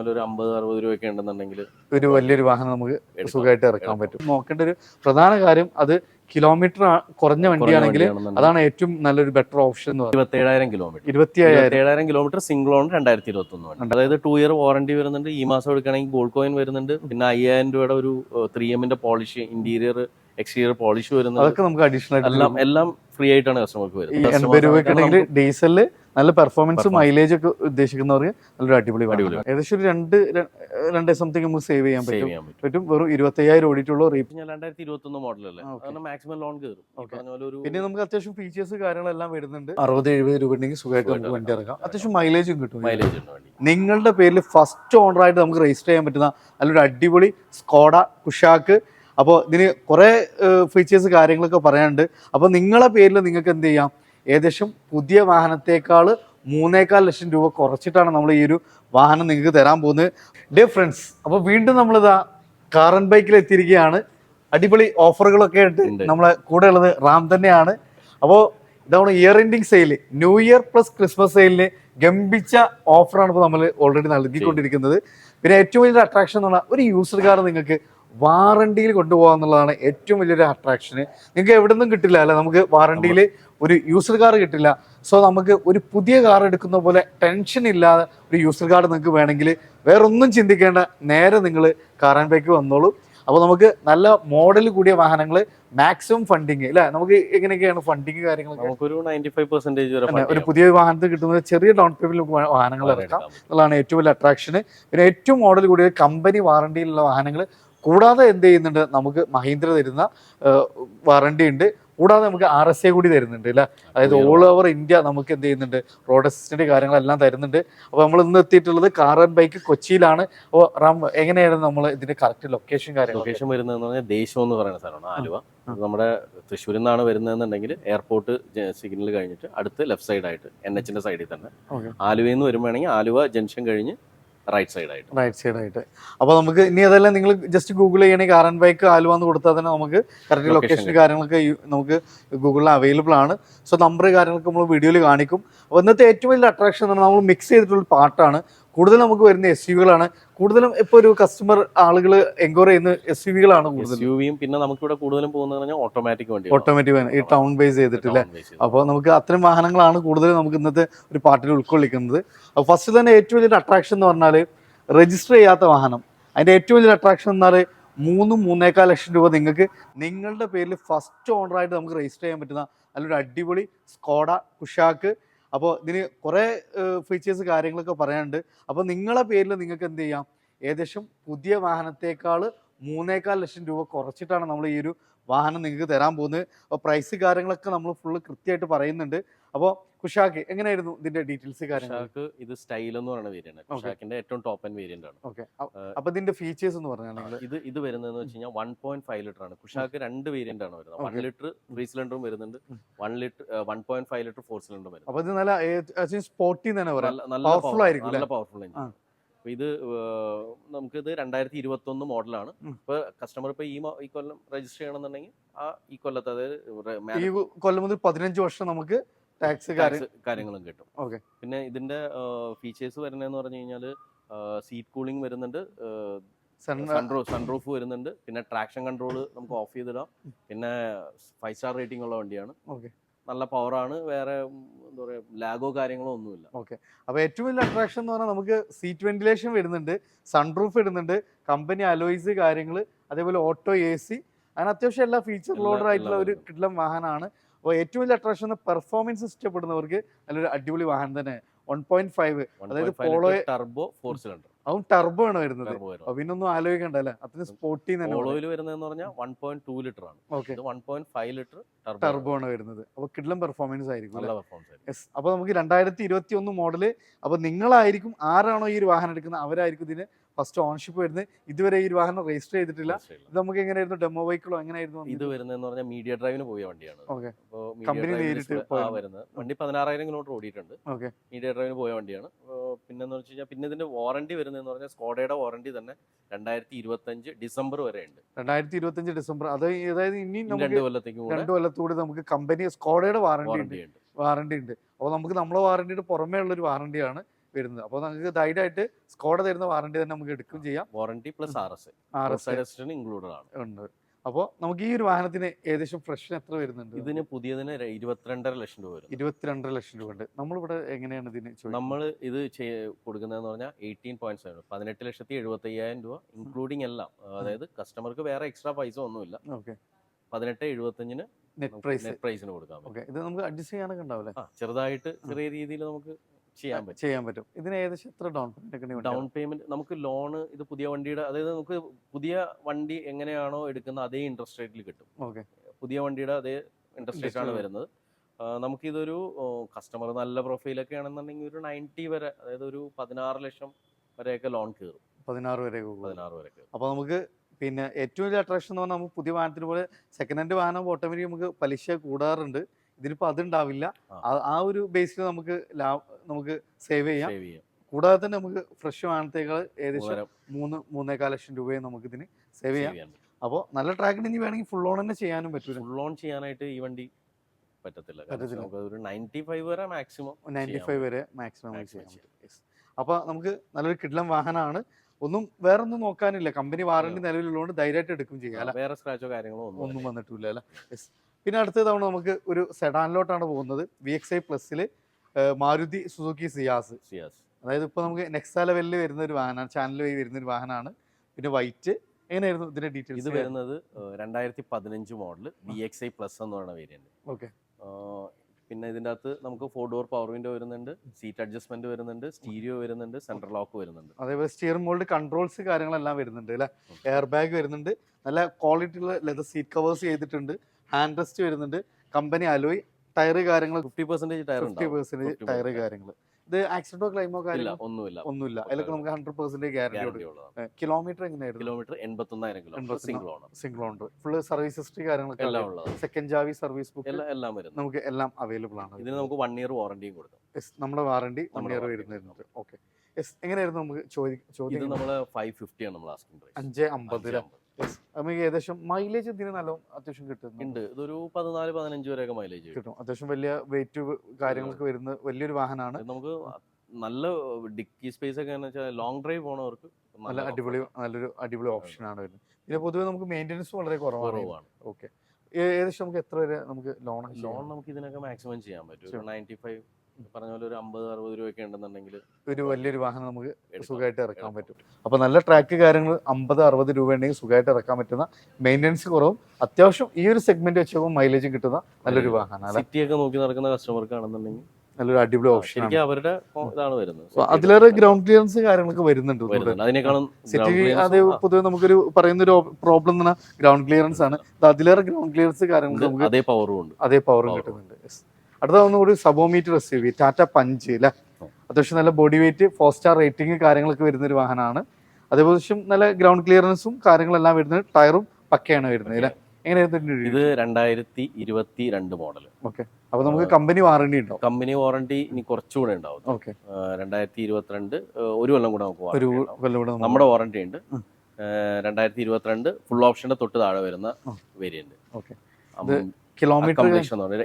പോലെ ഒരു അമ്പത് അറുപത് രൂപയൊക്കെ ഉണ്ടെന്നുണ്ടെങ്കിൽ ഒരു വലിയൊരു വാഹനം നമുക്ക് സുഖമായിട്ട് ഇറക്കാൻ പറ്റും. നോക്കേണ്ട ഒരു പ്രധാന കാര്യം അത് കിലോമീറ്റർ കുറഞ്ഞ വണ്ടിയാണെങ്കിൽ അതാണ് ഏറ്റവും നല്ലൊരു ബെറ്റർ ഓപ്ഷൻ എന്ന് പറയുന്നത്. ഇരുപത്തേഴായിരം കിലോമീറ്റർ കിലോമീറ്റർ സിംഗിൾ ഓൺ രണ്ടായിരത്തി ഇരുപത്തി ഒന്ന് അതായത് ടു ഇയർ വാറണ്ടി വരുന്നുണ്ട്. ഈ മാസം എടുക്കുകയാണെങ്കിൽ ഗോൾഡ് കോയിൻ വരുന്നുണ്ട്. പിന്നെ അയ്യായിരം രൂപയുടെ ഒരു ത്രീ എമ്മിന്റെ പോളിഷ് ഇന്റീരിയർ എക്സ്റ്റീരിയർ പോളിഷ് വരുന്നത് അതൊക്കെ നമുക്ക് അഡീഷണൽ ആയിട്ട് എല്ലാം എല്ലാം ഫ്രീ ആയിട്ടാണ് കസ്റ്റമർക്ക് വരുന്നത്. എൺപത് നല്ല പെർഫോമൻസ്. മൈലേജ് ഒക്കെ ഉദ്ദേശിക്കുന്നവർക്ക് നല്ലൊരു അടിപൊളി. അടിപൊളി. ഏകദേശം ഒരു രണ്ട് രണ്ടേ സംതിങ് നമുക്ക് സേവ് ചെയ്യാൻ പറ്റും. പറ്റും. വെറും ഇരുപത്തയ്യായിരം ഓടിയിട്ടുള്ള റീപ്പ് രണ്ടായിരത്തി ഇരുപത്തി ഒന്ന് മോഡലല്ലേ മാക്സിമം ലോൺ കയറും. പിന്നെ നമുക്ക് അത്യാവശ്യം ഫീച്ചേഴ്സ് കാര്യങ്ങളെല്ലാം വരുന്നുണ്ട്. അറുപത് എഴുപത് രൂപ ഉണ്ടെങ്കിൽ സുഖമായിട്ട് നമുക്ക് വണ്ടി ഇറക്കാം അത്യാവശ്യം മൈലേജും കിട്ടും. മൈലേജ് നിങ്ങളുടെ പേരിൽ ഫസ്റ്റ് ഓണറായിട്ട് നമുക്ക് രജിസ്റ്റർ ചെയ്യാൻ പറ്റുന്ന നല്ലൊരു അടിപൊളി സ്കോഡ കുഷാക്ക് അപ്പോൾ ഇതിന് കുറേ ഫീച്ചേഴ്സ് കാര്യങ്ങളൊക്കെ പറയാനുണ്ട്. അപ്പോൾ നിങ്ങളെ പേരിൽ നിങ്ങൾക്ക് എന്ത് ചെയ്യാം? ഏകദേശം പുതിയ വാഹനത്തേക്കാൾ മൂന്നേകാൽ ലക്ഷം രൂപ കുറച്ചിട്ടാണ് നമ്മൾ ഈ ഒരു വാഹനം നിങ്ങൾക്ക് തരാൻ പോകുന്നത്. ഡേ ഫ്രണ്ട്സ് അപ്പോൾ വീണ്ടും നമ്മളിതാ കാർ ആൻഡ് ബൈക്കിൽ എത്തിയിരിക്കുകയാണ്. അടിപൊളി ഓഫറുകളൊക്കെ ആയിട്ട്. നമ്മളെ കൂടെ ഉള്ളത് റാം തന്നെയാണ്. അപ്പോൾ ഇതാണ് year ending sale new year plus Christmas സെയിലിന് ഗംഭിച്ച ഓഫറാണ് ഇപ്പോൾ നമ്മൾ ഓൾറെഡി നൽകിക്കൊണ്ടിരിക്കുന്നത്. പിന്നെ ഏറ്റവും വലിയ അട്രാക്ഷൻ എന്ന് പറഞ്ഞാൽ ഒരു യൂസർ കാർ നിങ്ങൾക്ക് വാറണ്ടിയിൽ കൊണ്ടുപോകുക എന്നുള്ളതാണ് ഏറ്റവും വലിയൊരു അട്രാക്ഷന് നിങ്ങൾക്ക് എവിടെ നിന്നും കിട്ടില്ല അല്ലെ? നമുക്ക് വാറണ്ടിയിൽ ഒരു യൂസർ കാർ കിട്ടില്ല. സോ നമുക്ക് ഒരു പുതിയ കാർ എടുക്കുന്ന പോലെ ടെൻഷൻ ഇല്ലാതെ ഒരു യൂസർ കാർ നിങ്ങൾക്ക് വേണമെങ്കിൽ വേറൊന്നും ചിന്തിക്കേണ്ട നേരെ നിങ്ങൾ കാറാൻപേക്ക് ബൈക്ക് വന്നോളൂ. അപ്പോൾ നമുക്ക് നല്ല മോഡൽ കൂടിയ വാഹനങ്ങൾ മാക്സിമം ഫണ്ടിങ് അല്ലെ? നമുക്ക് എങ്ങനെയൊക്കെയാണ് ഫണ്ടിങ് കാര്യങ്ങളൊക്കെ. നമുക്കൊരു നയന്റി ഫൈവ് പെർസെന്റേജ് വരെ ഒരു പുതിയ വാഹനത്തിൽ കിട്ടുന്ന ചെറിയ ഡൗൺ പേയ്മെന്റിൽ നമുക്ക് വാഹനങ്ങൾ ഇറക്കാം. എടുക്കാം. എന്നുള്ളതാണ് ഏറ്റവും വലിയ അട്രാക്ഷന് പിന്നെ ഏറ്റവും മോഡൽ കൂടിയ കമ്പനി വാറണ്ടിയിലുള്ള വാഹനങ്ങൾ കൂടാതെ എന്ത് ചെയ്യുന്നുണ്ട്? നമുക്ക് മഹീന്ദ്ര തരുന്ന വാറണ്ടി ഉണ്ട്. കൂടാതെ നമുക്ക് ആർ എസ് എ കൂടി തരുന്നുണ്ട് അല്ലെ? അതായത് ഓൾ ഓവർ ഇന്ത്യ നമുക്ക് എന്ത് ചെയ്യുന്നുണ്ട്? റോഡ് അസിസ്റ്റന്റ് കാര്യങ്ങളെല്ലാം തരുന്നുണ്ട്. അപ്പോൾ നമ്മൾ ഇന്ന് എത്തിയിട്ടുള്ളത് കാർ ആൻഡ് ബൈക്ക് കൊച്ചിയിലാണ്. അപ്പോൾ റാം എങ്ങനെയായിരുന്നു നമ്മൾ ഇതിന്റെ കറക്റ്റ് ലൊക്കേഷൻ കാര്യങ്ങൾ ലൊക്കേഷൻ വരുന്നതെന്ന് പറഞ്ഞാൽ ദേശം എന്ന് പറയുന്ന സ്ഥലമാണ് ആലുവ. നമ്മുടെ തൃശ്ശൂരിൽ നിന്നാണ് വരുന്നതെന്നുണ്ടെങ്കിൽ എയർപോർട്ട് സിഗ്നൽ കഴിഞ്ഞിട്ട് അടുത്ത് ലെഫ്റ്റ് സൈഡായിട്ട് എൻ എച്ചിന്റെ സൈഡിൽ തന്നെ. ആലുവയിൽ നിന്ന് വരുമ്പോഴാണെങ്കിൽ ആലുവ ജംഗ്ഷൻ കഴിഞ്ഞ് റൈറ്റ് സൈഡ് ആയിട്ട് റൈറ്റ് സൈഡ് ആയിട്ട് അപ്പോൾ നമുക്ക് ഇനി അതെല്ലാം നിങ്ങൾ ജസ്റ്റ് ഗൂഗിൾ ചെയ്യണമെങ്കിൽ ആർ ആൻഡ് ബൈക്ക് ആലുവ എന്ന് കൊടുത്താൽ തന്നെ നമുക്ക് കറക്റ്റ് ലൊക്കേഷൻ കാര്യങ്ങളൊക്കെ നമുക്ക് ഗൂഗിളിൽ അവൈലബിൾ ആണ്. സോ നമ്പർ കാര്യങ്ങളൊക്കെ നമ്മൾ വീഡിയോയിൽ കാണിക്കും. അപ്പോൾ ഇന്നത്തെ ഏറ്റവും വലിയ അട്രാക്ഷൻ എന്ന് പറഞ്ഞാൽ നമ്മൾ മിക്സ് ചെയ്തിട്ടുള്ള പാട്ടാണ് കൂടുതൽ നമുക്ക് വരുന്ന എസ് യു വികളാണ് കൂടുതലും ഇപ്പോൾ ഒരു കസ്റ്റമർ ആളുകൾ എൻക്വയർ ചെയ്യുന്ന എസ് യു വികളാണ് കൂടുതൽ യു വിയും പിന്നെ നമുക്കിവിടെ കൂടുതലും പോകുന്നത് പറഞ്ഞാൽ ഓട്ടോമാറ്റിക് വണ്ടി. ഓട്ടോമാറ്റിക് ഈ ടൗൺ ബേസ് ചെയ്തിട്ടില്ലേ അപ്പോൾ നമുക്ക് അത്തരം വാഹനങ്ങളാണ് കൂടുതൽ നമുക്ക് ഇന്നത്തെ ഒരു പാർട്ടിൽ ഉൾക്കൊള്ളിക്കുന്നത്. അപ്പോൾ ഫസ്റ്റ് തന്നെ ഏറ്റവും വലിയൊരു അട്രാക്ഷൻ എന്ന് പറഞ്ഞാൽ രജിസ്റ്റർ ചെയ്യാത്ത വാഹനം. അതിന്റെ ഏറ്റവും വലിയ അട്രാക്ഷൻ എന്ന് പറഞ്ഞാൽ മൂന്ന് മൂന്നേക്കാൽ ലക്ഷം രൂപ നിങ്ങൾക്ക് നിങ്ങളുടെ പേരിൽ ഫസ്റ്റ് ഓണറായിട്ട് നമുക്ക് രജിസ്റ്റർ ചെയ്യാൻ പറ്റുന്ന നല്ലൊരു അടിപൊളി സ്കോഡ കുഷാക്ക് അപ്പോൾ ഇതിന് കുറേ ഫീച്ചേഴ്സ് കാര്യങ്ങളൊക്കെ പറയാനുണ്ട്. അപ്പോൾ നിങ്ങളെ പേരിൽ നിങ്ങൾക്ക് എന്ത് ചെയ്യാം? ഏകദേശം പുതിയ വാഹനത്തേക്കാൾ മൂന്നേക്കാൽ ലക്ഷം രൂപ കുറച്ചിട്ടാണ് നമ്മൾ ഈ ഒരു വാഹനം നിങ്ങൾക്ക് തരാൻ പോകുന്നത്. അപ്പോൾ പ്രൈസ് കാര്യങ്ങളൊക്കെ നമ്മൾ ഫുള്ള് കൃത്യമായിട്ട് പറയുന്നുണ്ട്. അപ്പോൾ കുഷാക്ക് എങ്ങനെയായിരുന്നു ഇതിന്റെ ഡീറ്റെയിൽസ് കാര്യങ്ങൾ ഇത് സ്റ്റൈൽ എന്ന് പറയുന്ന വേരിയന്റ് കുഷാക്കിന്റെ ഷാക്കിന്റെ ഏറ്റവും ടോപ്പ് ആൻഡ് വേരിയന്റ് ആണ്. ഓക്കെ അപ്പൊ ഇതിന്റെ ഫീച്ചേഴ്സ് എന്ന് പറഞ്ഞാൽ ഇത് ഇത് വരുന്നതെന്ന് വെച്ച് കഴിഞ്ഞാൽ വൺ പോയിന്റ് ഫൈവ് ലിറ്റർ ആണ്. കുഷാക്ക് രണ്ട് വേരിയന്റ് ആണ് വരുന്നത്. വൺ ലിറ്റർ ത്രീ സിലിണ്ടറും വരുന്നുണ്ട്. One litre one point five litre four സിലിണ്ടറും വരുന്നത് അപ്പൊ ഇത് നല്ല സ്പോർട്ടി തന്നെ പറയാം. നല്ല- പവർഫുൾ ആയിരിക്കും നല്ല? പവർഫുൾ. എഞ്ചിൻ അപ്പൊ ഇത് നമുക്കിത് രണ്ടായിരത്തി ഇരുപത്തി ഒന്ന് മോഡലാണ്. ഇപ്പൊ കസ്റ്റമർ ഇപ്പൊ ഈ ഈ കൊല്ലം രജിസ്റ്റർ ചെയ്യണമെന്നുണ്ടെങ്കിൽ ആ ഈ കൊല്ലത്ത് അതായത് കൊല്ലം മുതൽ പതിനഞ്ച് വർഷം നമുക്ക് ടാക്സ് കാര്യങ്ങളും കിട്ടും. ഓക്കെ. പിന്നെ ഇതിന്റെ ഫീച്ചേഴ്സ് വരുന്നതെന്ന് പറഞ്ഞു കഴിഞ്ഞാൽ സീറ്റ് കൂളിംഗ് വരുന്നുണ്ട് സൺറൂഫ് സൺറൂഫ് വരുന്നുണ്ട് പിന്നെ ട്രാക്ഷൻ കൺട്രോൾ നമുക്ക് ഓഫ് ചെയ്തിടാം പിന്നെ ഫൈവ് സ്റ്റാർ റേറ്റിംഗ് ഉള്ള വണ്ടിയാണ്. ഓക്കെ. നല്ല പവറാണ് വേറെ എന്താ പറയുക ലാഗോ കാര്യങ്ങളോ ഒന്നുമില്ല. ഓക്കെ. അപ്പൊ ഏറ്റവും വലിയ അട്രാക്ഷൻ എന്ന് പറഞ്ഞാൽ നമുക്ക് സീറ്റ് വെന്റിലേഷൻ വരുന്നുണ്ട് സൺറൂഫ് ഇടുന്നുണ്ട് കമ്പനി അലോയ്സ് കാര്യങ്ങൾ അതേപോലെ ഓട്ടോ എ സി അങ്ങനെ അത്യാവശ്യം എല്ലാ ഫീച്ചർ ലോഡർ ആയിട്ടുള്ള ഒരു കിട്ടുന്ന വാഹനമാണ്. അപ്പോൾ ഏറ്റവും വലിയ അട്രാക്ഷൻ പെർഫോമൻസ് ഇഷ്ടപ്പെടുന്നവർക്ക് നല്ലൊരു അടിപൊളി വാഹനം തന്നെ വൺ പോയിന്റ് ഫൈവ് അതായത് പോളോ ടർബോ ഫോർ സിലിണ്ടർ അതും ടർബോ ആണ് വരുന്നത്. പിന്നെ ഒന്നും ആലോചിക്കണ്ടല്ലേ പിന്നൊന്നും ആലോചിക്കണ്ട അല്ലേ അത്രയും സ്പോർട്ടി തന്നെ പോളോയിൽ വരുന്നതെന്ന് പറഞ്ഞാൽ വൺ പോയിന്റ് ടു ലിറ്റർ ആണ് okay one point five litre turbo ആണ്. വരുന്നത്. അപ്പൊ കിഡ്ലം പെർഫോമൻസ് ആയിരിക്കും നല്ല പെർഫോമൻസ് ആയിരിക്കും. യെസ് അപ്പൊ നമുക്ക് രണ്ടായിരത്തി ഇരുപത്തി ഒന്ന് മോഡൽ അപ്പൊ നിങ്ങളായിരിക്കും ആരാണോ ഈ ഒരു വാഹനം എടുക്കുന്നത്? അവരായിരിക്കും ഇതിന് ഫസ്റ്റ് ഓൺഷിപ്പ് വരുന്നത്. ഇതുവരെ ഈ ഒരു വാഹനം രജിസ്റ്റർ ചെയ്തിട്ടില്ല. ഇത് നമുക്ക് എങ്ങനെയായിരുന്നു? ഡെമോ വെഹിക്കിളോ എങ്ങനെയായിരുന്നു ഇത് വരുന്നതെന്ന് പറഞ്ഞാൽ മീഡിയ ഡ്രൈവിന് പോയ വണ്ടിയാണ്. കമ്പനി അപ്പോൾ നേരിട്ട്. വരുന്നത്. വണ്ടി. പതിനാറായിരം കിലോമീറ്റർ ഓടിയിട്ടുണ്ട്. ഓക്കെ മീഡിയ ഡ്രൈവിന് പോയ വണ്ടിയാണ്. പിന്നെ എന്ന് വെച്ച് കഴിഞ്ഞാൽ പിന്നെ ഇതിന്റെ വാറണ്ടി വരുന്നതെന്ന് പറഞ്ഞാൽ സ്കോഡയുടെ വാറണ്ടി തന്നെ രണ്ടായിരത്തി ഇരുപത്തഞ്ച് ഡിസംബർ വരെ ഉണ്ട് രണ്ടായിരത്തി ഇരുപത്തി അഞ്ച് ഡിസംബർ. അത് അതായത് ഇനി രണ്ട് കൊല്ലത്തേക്ക് രണ്ട് കൊല്ലത്ത് കൊല്ലത്തൂടെ നമുക്ക് കമ്പനി സ്കോഡയുടെ വാറണ്ടി ഉണ്ട്. വാറണ്ടി ഉണ്ട്. അപ്പോൾ നമുക്ക് നമ്മളെ വാറണ്ടിയുടെ പുറമേ ഉള്ള ഒരു വാറണ്ടിയാണ് വരുന്നത്. അപ്പോൾ നമുക്ക് ധൈര്യമായിട്ട് സ്കോഡ തരുന്ന വാറണ്ടി തന്നെ നമുക്ക് എടുക്കുകയും ചെയ്യാം. Warranty plus R S R S included ആണ്. ഉണ്ട്. അപ്പോൾ നമുക്ക് ഈ ഒരു വാഹനത്തിന് ഏകദേശം ഫ്രഷ് എത്ര വരുന്നുണ്ട്? ഇതിന് പുതിയതിന് ഇരുപത്തിരണ്ടര ലക്ഷം രൂപ വരും ഇരുപത്തിരണ്ടര ലക്ഷം രൂപ ഉണ്ട്. നമ്മളിവിടെ എങ്ങനെയാണ് ഇതിന്? നമ്മൾ ഇത് കൊടുക്കുന്നതെന്ന് പറഞ്ഞാൽ എയ്റ്റീൻ പോയിന്റ് സെവൻ പതിനെട്ട് ലക്ഷത്തി എഴുപത്തി അയ്യായിരം രൂപ ഇൻക്ലൂഡിങ് എല്ലാം. അതായത് കസ്റ്റമർക്ക് വേറെ എക്സ്ട്രാ പൈസ ഒന്നുമില്ല. ഓക്കെ പതിനെട്ട് എഴുപത്തഞ്ചിന് നെറ്റ് പ്രൈസ്. നെറ്റ് പ്രൈസിന് കൊടുക്കാം ഓക്കെ ഇത് നമുക്ക് അഡ്ജസ്റ്റ് ചെയ്യാനൊക്കെ ഉണ്ടാവില്ലേ? ചെറുതായിട്ട് ചെറിയ രീതിയിൽ നമുക്ക് ചെയ്യാൻ പറ്റും. ചെയ്യാൻ പറ്റും. ഇതിന് ഏകദേശം എത്ര ഡൗൺ പേയ്മെന്റ് ഡൗൺ പേയ്മെന്റ് നമുക്ക് ലോണ് ഇത് പുതിയ വണ്ടിയുടെ അതായത് നമുക്ക് പുതിയ വണ്ടി എങ്ങനെയാണോ എടുക്കുന്ന അതേ ഇൻട്രസ്റ്റ് റേറ്റിൽ കിട്ടും. ഓക്കെ. പുതിയ വണ്ടിയുടെ അതേ ഇൻട്രസ്റ്റ് റേറ്റ് ആണ് വരുന്നത്. നമുക്കിതൊരു കസ്റ്റമർ നല്ല പ്രൊഫൈലൊക്കെ ആണെന്നുണ്ടെങ്കിൽ ഒരു നയന്റി വരെ അതായത് ഒരു പതിനാറ് ലക്ഷം വരെയൊക്കെ ലോൺ കയറും പതിനാറ് വരെ പതിനാറ് വരെ അപ്പോൾ നമുക്ക് പിന്നെ ഏറ്റവും വലിയ അട്രാക്ഷൻ എന്ന് പറഞ്ഞാൽ നമുക്ക് പുതിയ വാഹനത്തിന് പോലെ സെക്കൻഡ് ഹാൻഡ് വാഹനം ഓട്ടോമാറ്റിക് നമുക്ക് പലിശ കൂടാറുണ്ട്. ഇതിനിപ്പോൾ അതുണ്ടാവില്ല ആ. ഒരു ബേസിൽ നമുക്ക് നമുക്ക് സേവ് ചെയ്യാം. കൂടാതെ തന്നെ നമുക്ക് ഫ്രഷ് വാഹനത്തേക്കാൾ ഏകദേശം മൂന്ന് മൂന്നേകാൽ ലക്ഷം രൂപയും നമുക്ക് ഇതിന് സേവ് ചെയ്യാം. അപ്പോൾ നല്ല ട്രാക്കിന് ഇനി വേണമെങ്കിൽ ഫുൾ ഓൺ തന്നെ ചെയ്യാനും പറ്റും ഫുൾ ഓൺ ചെയ്യാനായിട്ട് ഈ വണ്ടി പറ്റത്തില്ല. ഒരു നയന്റി ഫൈവ് വരെ മാക്സിമം നയന്റി ഫൈവ് വരെ മാക്സിമം ചെയ്യാൻ ചെയ്യാം. പറ്റും. അപ്പോൾ നമുക്ക് നല്ലൊരു കിഡ്ലം വാഹനമാണ് ഒന്നും വേറെ ഒന്നും നോക്കാനില്ല. കമ്പനി വാറണ്ടി നിലവിലുള്ളതുകൊണ്ട് ധൈര്യമായിട്ട് എടുക്കും ചെയ്യാം വേറെ സ്ക്രാച്ചോ കാര്യങ്ങളോ ഒന്നും വന്നിട്ടില്ല അല്ല? പിന്നെ അടുത്ത തവണ നമുക്ക് ഒരു സെഡാനിലോട്ടാണ് പോകുന്നത്. വി എക്സ് ഐ പ്ലസ്സിൽ മാരുതി സുസുക്കി സിയാസ് സിയാസ് അതായത് ഇപ്പോൾ നമുക്ക് നെക്സ ലെവലിൽ വരുന്ന ഒരു വാഹനമാണ് ചാനൽ വഴി വരുന്ന ഒരു വാഹനമാണ് പിന്നെ വൈറ്റ് എങ്ങനെയായിരുന്നു ഇതിന്റെ ഡീറ്റെയിൽസ് ഇത് വരുന്നത് രണ്ടായിരത്തി പതിനഞ്ച് model V X I plus എന്ന് പറയുന്ന വേരിയന്റ് ഓക്കെ പിന്നെ ഇതിന്റെ അകത്ത് നമുക്ക് ഫോർ ഡോർ പവർ വിൻഡോ വരുന്നുണ്ട് സീറ്റ് അഡ്ജസ്റ്റ്മെന്റ് വരുന്നുണ്ട് സ്റ്റീരിയോ വരുന്നുണ്ട് സെൻട്രൽ ലോക്ക് വരുന്നുണ്ട്. അതേപോലെ സ്റ്റിയറിംഗ് മോൾഡ് കൺട്രോൾസ് കാര്യങ്ങളെല്ലാം വരുന്നുണ്ട് അല്ലെ? എയർ ബാഗ് വരുന്നുണ്ട് നല്ല ക്വാളിറ്റി ഉള്ള ലെതർ സീറ്റ് കവേഴ്സ് ചെയ്തിട്ടുണ്ട് ഹാൻഡ് റെസ്റ്റ് വരുന്നുണ്ട് കമ്പനി അലോയ് ടയർ കാര്യങ്ങൾ fifty percentage tyre fifty percentage 50% tyre കാര്യങ്ങൾ ഇത് ആക്സിഡന്റോ ക്ലൈമോ ഒന്നുമില്ല. ഒന്നുമില്ല. അതിലൊക്കെ നമുക്ക് ഹൺഡ്രഡ് പെർസെന്റേജ് ഗ്യാരണ്ടി കിലോമീറ്റർ എങ്ങനെയായിരുന്നു? Kilometre എൺപത്തൊന്നായിരം kilometre single owner single owner full service history കാര്യങ്ങളൊക്കെ എല്ലാം ഉള്ളത് സെക്കൻഡ് ജാവി സർവീസ് ബുക്ക് എല്ലാം വരുന്നത്. നമുക്ക് എല്ലാം അവൈലബിൾ ആണ്. ഇതിന് നമുക്ക് വൺ ഇയർ വാറണ്ടിയും കൊടുക്കും. നമ്മുടെ വാറണ്ടി വൺ ഇയർ വരുന്നുണ്ട് ഓക്കെ എങ്ങനെയായിരുന്നു നമുക്ക് ചോദ്യം ചോദ്യം നമ്മൾ ഫൈവ് ഫിഫ്റ്റി ആണ് നമ്മൾ ആസ്കിംഗ് പ്രൈസ് അഞ്ച് അമ്പത്. നമുക്ക് ഏകദേശം മൈലേജ് ഇതിന് നല്ല അത്യാവശ്യം കിട്ടുന്നുണ്ട്. ഇതൊരു പതിനാല് പതിനഞ്ച് വരെയൊക്കെ മൈലേജ് കിട്ടും. അത്യാവശ്യം വലിയ വെയിറ്റ് കാര്യങ്ങളൊക്കെ വരുന്ന വലിയൊരു വാഹനമാണ് നമുക്ക് നല്ല ഡിക്കി സ്പേസ് ഒക്കെ ലോങ് ഡ്രൈവ് പോണവർക്ക് നല്ല അടിപൊളി നല്ലൊരു അടിപൊളി ഓപ്ഷൻ ആണ് വരുന്നത്. പിന്നെ പൊതുവെ നമുക്ക് മെയിന്റെനൻസ് വളരെ കുറവാണ്. ഓക്കെ ഏകദേശം നമുക്ക് എത്ര വരെ നമുക്ക് ലോൺ ലോൺ നമുക്ക് ഇതിനൊക്കെ മാക്സിമം ചെയ്യാൻ പറ്റും. നയന്റി ഫൈവ് പറഞ്ഞ പോലെ ഒരു അമ്പത് അറുപത് രൂപയൊക്കെ ഉണ്ടെന്നുണ്ടെങ്കിൽ ഒരു വലിയൊരു വാഹനം നമുക്ക് സുഖമായിട്ട് ഇറക്കാൻ പറ്റും. അപ്പോൾ നല്ല ട്രാക്ക് കാര്യങ്ങൾ അമ്പത് അറുപത് രൂപ ഉണ്ടെങ്കിൽ സുഖമായിട്ട് ഇറക്കാൻ പറ്റുന്ന മെയിന്റനൻസ് കുറവും അത്യാവശ്യം ഈ ഒരു സെഗ്മെന്റ് വെച്ചപ്പോൾ മൈലേജ് കിട്ടുന്ന നല്ലൊരു വാഹനമാണ് സിറ്റിയൊക്കെ നോക്കി നടക്കുന്ന കസ്റ്റമർക്ക് ആണെന്നുണ്ടെങ്കിൽ നല്ലൊരു അടിപൊളി ഓപ്ഷൻ അവരുടെ ഇതാണ് വരുന്നത്. അതിലേറെ ഗ്രൗണ്ട് ക്ലിയറൻസ് കാര്യങ്ങളൊക്കെ വരുന്നുണ്ട് അതിനേക്കാളും സിറ്റി അത് പൊതുവെ നമുക്കൊരു പറയുന്ന ഒരു പ്രോബ്ലം എന്ന് പറഞ്ഞാൽ ഗ്രൗണ്ട് ക്ലിയറൻസ് ആണ്. അതിലേറെ ഗ്രൗണ്ട് ക്ലിയറൻസ് കാര്യങ്ങൾ അതേ പവറും ഉണ്ട്. അതേ പവറും. കിട്ടുന്നുണ്ട്. Yes. അടുത്ത ഒന്നുകൂടി സബോമീറ്റർ S U V Tata punch അല്ലേ അത്യാവശ്യം നല്ല body weight four star rating കാര്യങ്ങളൊക്കെ വരുന്ന ഒരു വാഹനമാണ്. അതേപോലെ നല്ല ഗ്രൗണ്ട് ക്ലിയറൻസും കാര്യങ്ങളെല്ലാം വരുന്നത് ടയറും പക്കയാണ് വരുന്നത് അല്ലെ എങ്ങനെയായിരുന്നു ഇത് രണ്ടായിരത്തി ഇരുപത്തി രണ്ട് മോഡൽ ഓക്കെ അപ്പൊ നമുക്ക് കമ്പനി വാറണ്ടി ഉണ്ടോ? കമ്പനി വാറണ്ടി ഇനി കുറച്ചുകൂടെ ഉണ്ടാവും. ഓക്കെ രണ്ടായിരത്തി ഇരുപത്തിരണ്ട് ഒരു കൊല്ലം കൂടെ നമുക്ക് ഒരു. കൊല്ലം കൂടെ നമ്മുടെ വാറണ്ടി ഉണ്ട്. രണ്ടായിരത്തി ഇരുപത്തിരണ്ട് ഫുൾ ഓപ്ഷന്റെ തൊട്ട് താഴെ വരുന്ന. Variant Okay. കിലോമീറ്റർ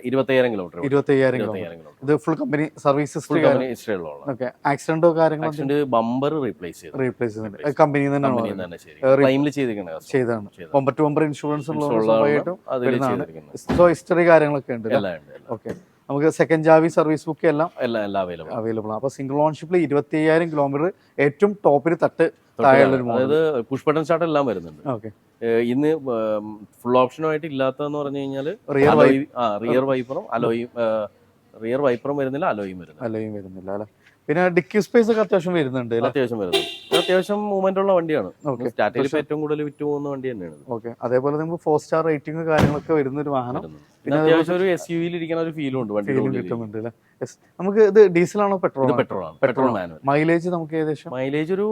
ഇരുപത്തയ്യായിരം കിലോമീറ്റർ ഇരുപത്തയ്യായിരം കിലോമീറ്റർ ഇത് full company service full history company ഹിസ്റ്ററിയുള്ള okay ആക്സിഡന്റോ കാര്യങ്ങളോ ആക്സിഡന്റ് ബമ്പർ റീപ്ലേസ് ചെയ്തു. റീപ്ലേസ് ചെയ്തിട്ടുണ്ട് കമ്പനി തന്നെയാണ് തന്നെ re- ക്ലെയിമിൽ ചെയ്തിരിക്കുന്നത് ചെയ്തതാണ്. ബമ്പർ ടു ബമ്പർ ഇൻഷുറൻസ് ഉള്ള സ്വാഭാവികമായിട്ടും അതിൽ വരുന്നതാണ്. സോ ഹിസ്റ്ററി കാര്യങ്ങളൊക്കെ ഉണ്ട് ഓക്കെ നമുക്ക് സെക്കൻഡ് ജാവി സർവീസ് ബുക്ക് എല്ലാം എല്ലാം എല്ലാം അവൈലബിൾ അവൈലബിൾ ആണ്. അപ്പൊ സിംഗിൾ ഓൺഷിപ്പിൽ ഇരുപത്തി അയ്യായിരം കിലോമീറ്റർ ഏറ്റവും ടോപ്പിൽ തട്ട് താഴെയുള്ള ഒരു അതായത് പുഷ് ബട്ടൺ സ്റ്റാർട്ട് എല്ലാം വരുന്നുണ്ട്. ഓക്കെ ഇന്ന് ഫുൾ ഓപ്ഷനുമായിട്ട് ഇല്ലാത്തതെന്ന് പറഞ്ഞു കഴിഞ്ഞാൽ റിയർ വൈ ആ റിയർ വൈപ്പറും അലോയും റിയർ വൈപ്പറും വരുന്നില്ല അലോയും വരുന്നില്ല. അലോയും വരുന്നില്ല അല്ലെ? പിന്നെ ഡിക്കി സ്പേസ് ഒക്കെ അത്യാവശ്യം വരുന്നുണ്ട് അത്യാവശ്യം വരുന്നുണ്ട്. അത്യാവശ്യം മൂവ്മെന്റ് ഉള്ള വണ്ടിയാണ്. ഏറ്റവും കൂടുതൽ വിറ്റ് പോകുന്ന വണ്ടി തന്നെയാണ്. ഓക്കെ അതേപോലെ നമുക്ക് ഫോർ സ്റ്റാർ റേറ്റിംഗ് കാര്യങ്ങളൊക്കെ വരുന്ന ഒരു വാഹനം പിന്നെ അത്യാവശ്യം ഒരു എസ് യു ഇരിക്കുന്ന ഒരു ഫീലും ഉണ്ട് വണ്ടി കിട്ടുന്നുണ്ട് നമുക്ക് ഇത് ഡീസൽ ആണോ പെട്രോൾ പെട്രോൾ ആണ് പെട്രോൾ മാനുവൽ. മൈലേജ് നമുക്ക് ഏകദേശം? മൈലേജ് ഒരു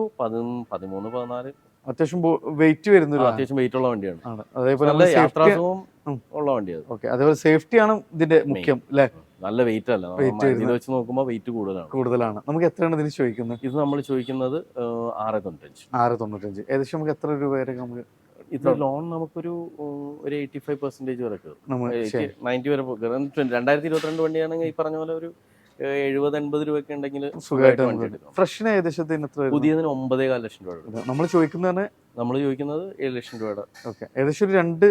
പതിമൂന്ന് പതിനാല്. അത്യാവശ്യം വെയിറ്റ് വരുന്ന ഒരു അത്യാവശ്യം വെയിറ്റ് ഉള്ള വണ്ടിയാണ്. അതേപോലെ. ഉള്ള വണ്ടിയാണ്. ഓക്കെ അതേപോലെ സേഫ്റ്റി ആണ് ഇതിന്റെ മുഖ്യം അല്ലെ? നല്ല വെയിറ്റ് അല്ല. ഇത് വെച്ച് നോക്കുമ്പോൾ വെയിറ്റ് കൂടുതലാണ്. കൂടുതലാണ്. നമുക്ക് എത്രയാണ് ഇതിന് ചോദിക്കുന്നത്? ഇത് നമ്മൾ ചോദിക്കുന്നത് ആറ് തൊണ്ണൂറ്റഞ്ച് ആറ് തൊണ്ണൂറ്റഞ്ച് ഏകദേശം നമുക്ക് എത്ര രൂപ വരെ നമുക്ക് ഇത് ലോൺ നമുക്കൊരു ഒരു എയ്റ്റി ഫൈവ് പെർസെന്റേജ് വരെ കയറും. നയന്റി വരെ രണ്ടായിരത്തി ഇരുപത്തിരണ്ട് വണ്ടിയാണെങ്കിൽ ഈ പറഞ്ഞ പോലെ ഒരു എഴുപത് എൺപത് രൂപയൊക്കെ ഉണ്ടെങ്കിൽ സുഖമായിട്ട് വണ്ടി നമുക്ക് എടുക്കാം ഫ്രഷിന് ഏകദേശത്തിന് എത്ര പുതിയതിന് ഒമ്പതേ കാല ലക്ഷം രൂപ നമ്മൾ ചോദിക്കുന്നതാണ് നമ്മൾ ചോദിക്കുന്നത് ഏഴ് ലക്ഷം രൂപയുടെ ഓക്കെ. ഏകദേശം ഒരു രണ്ട്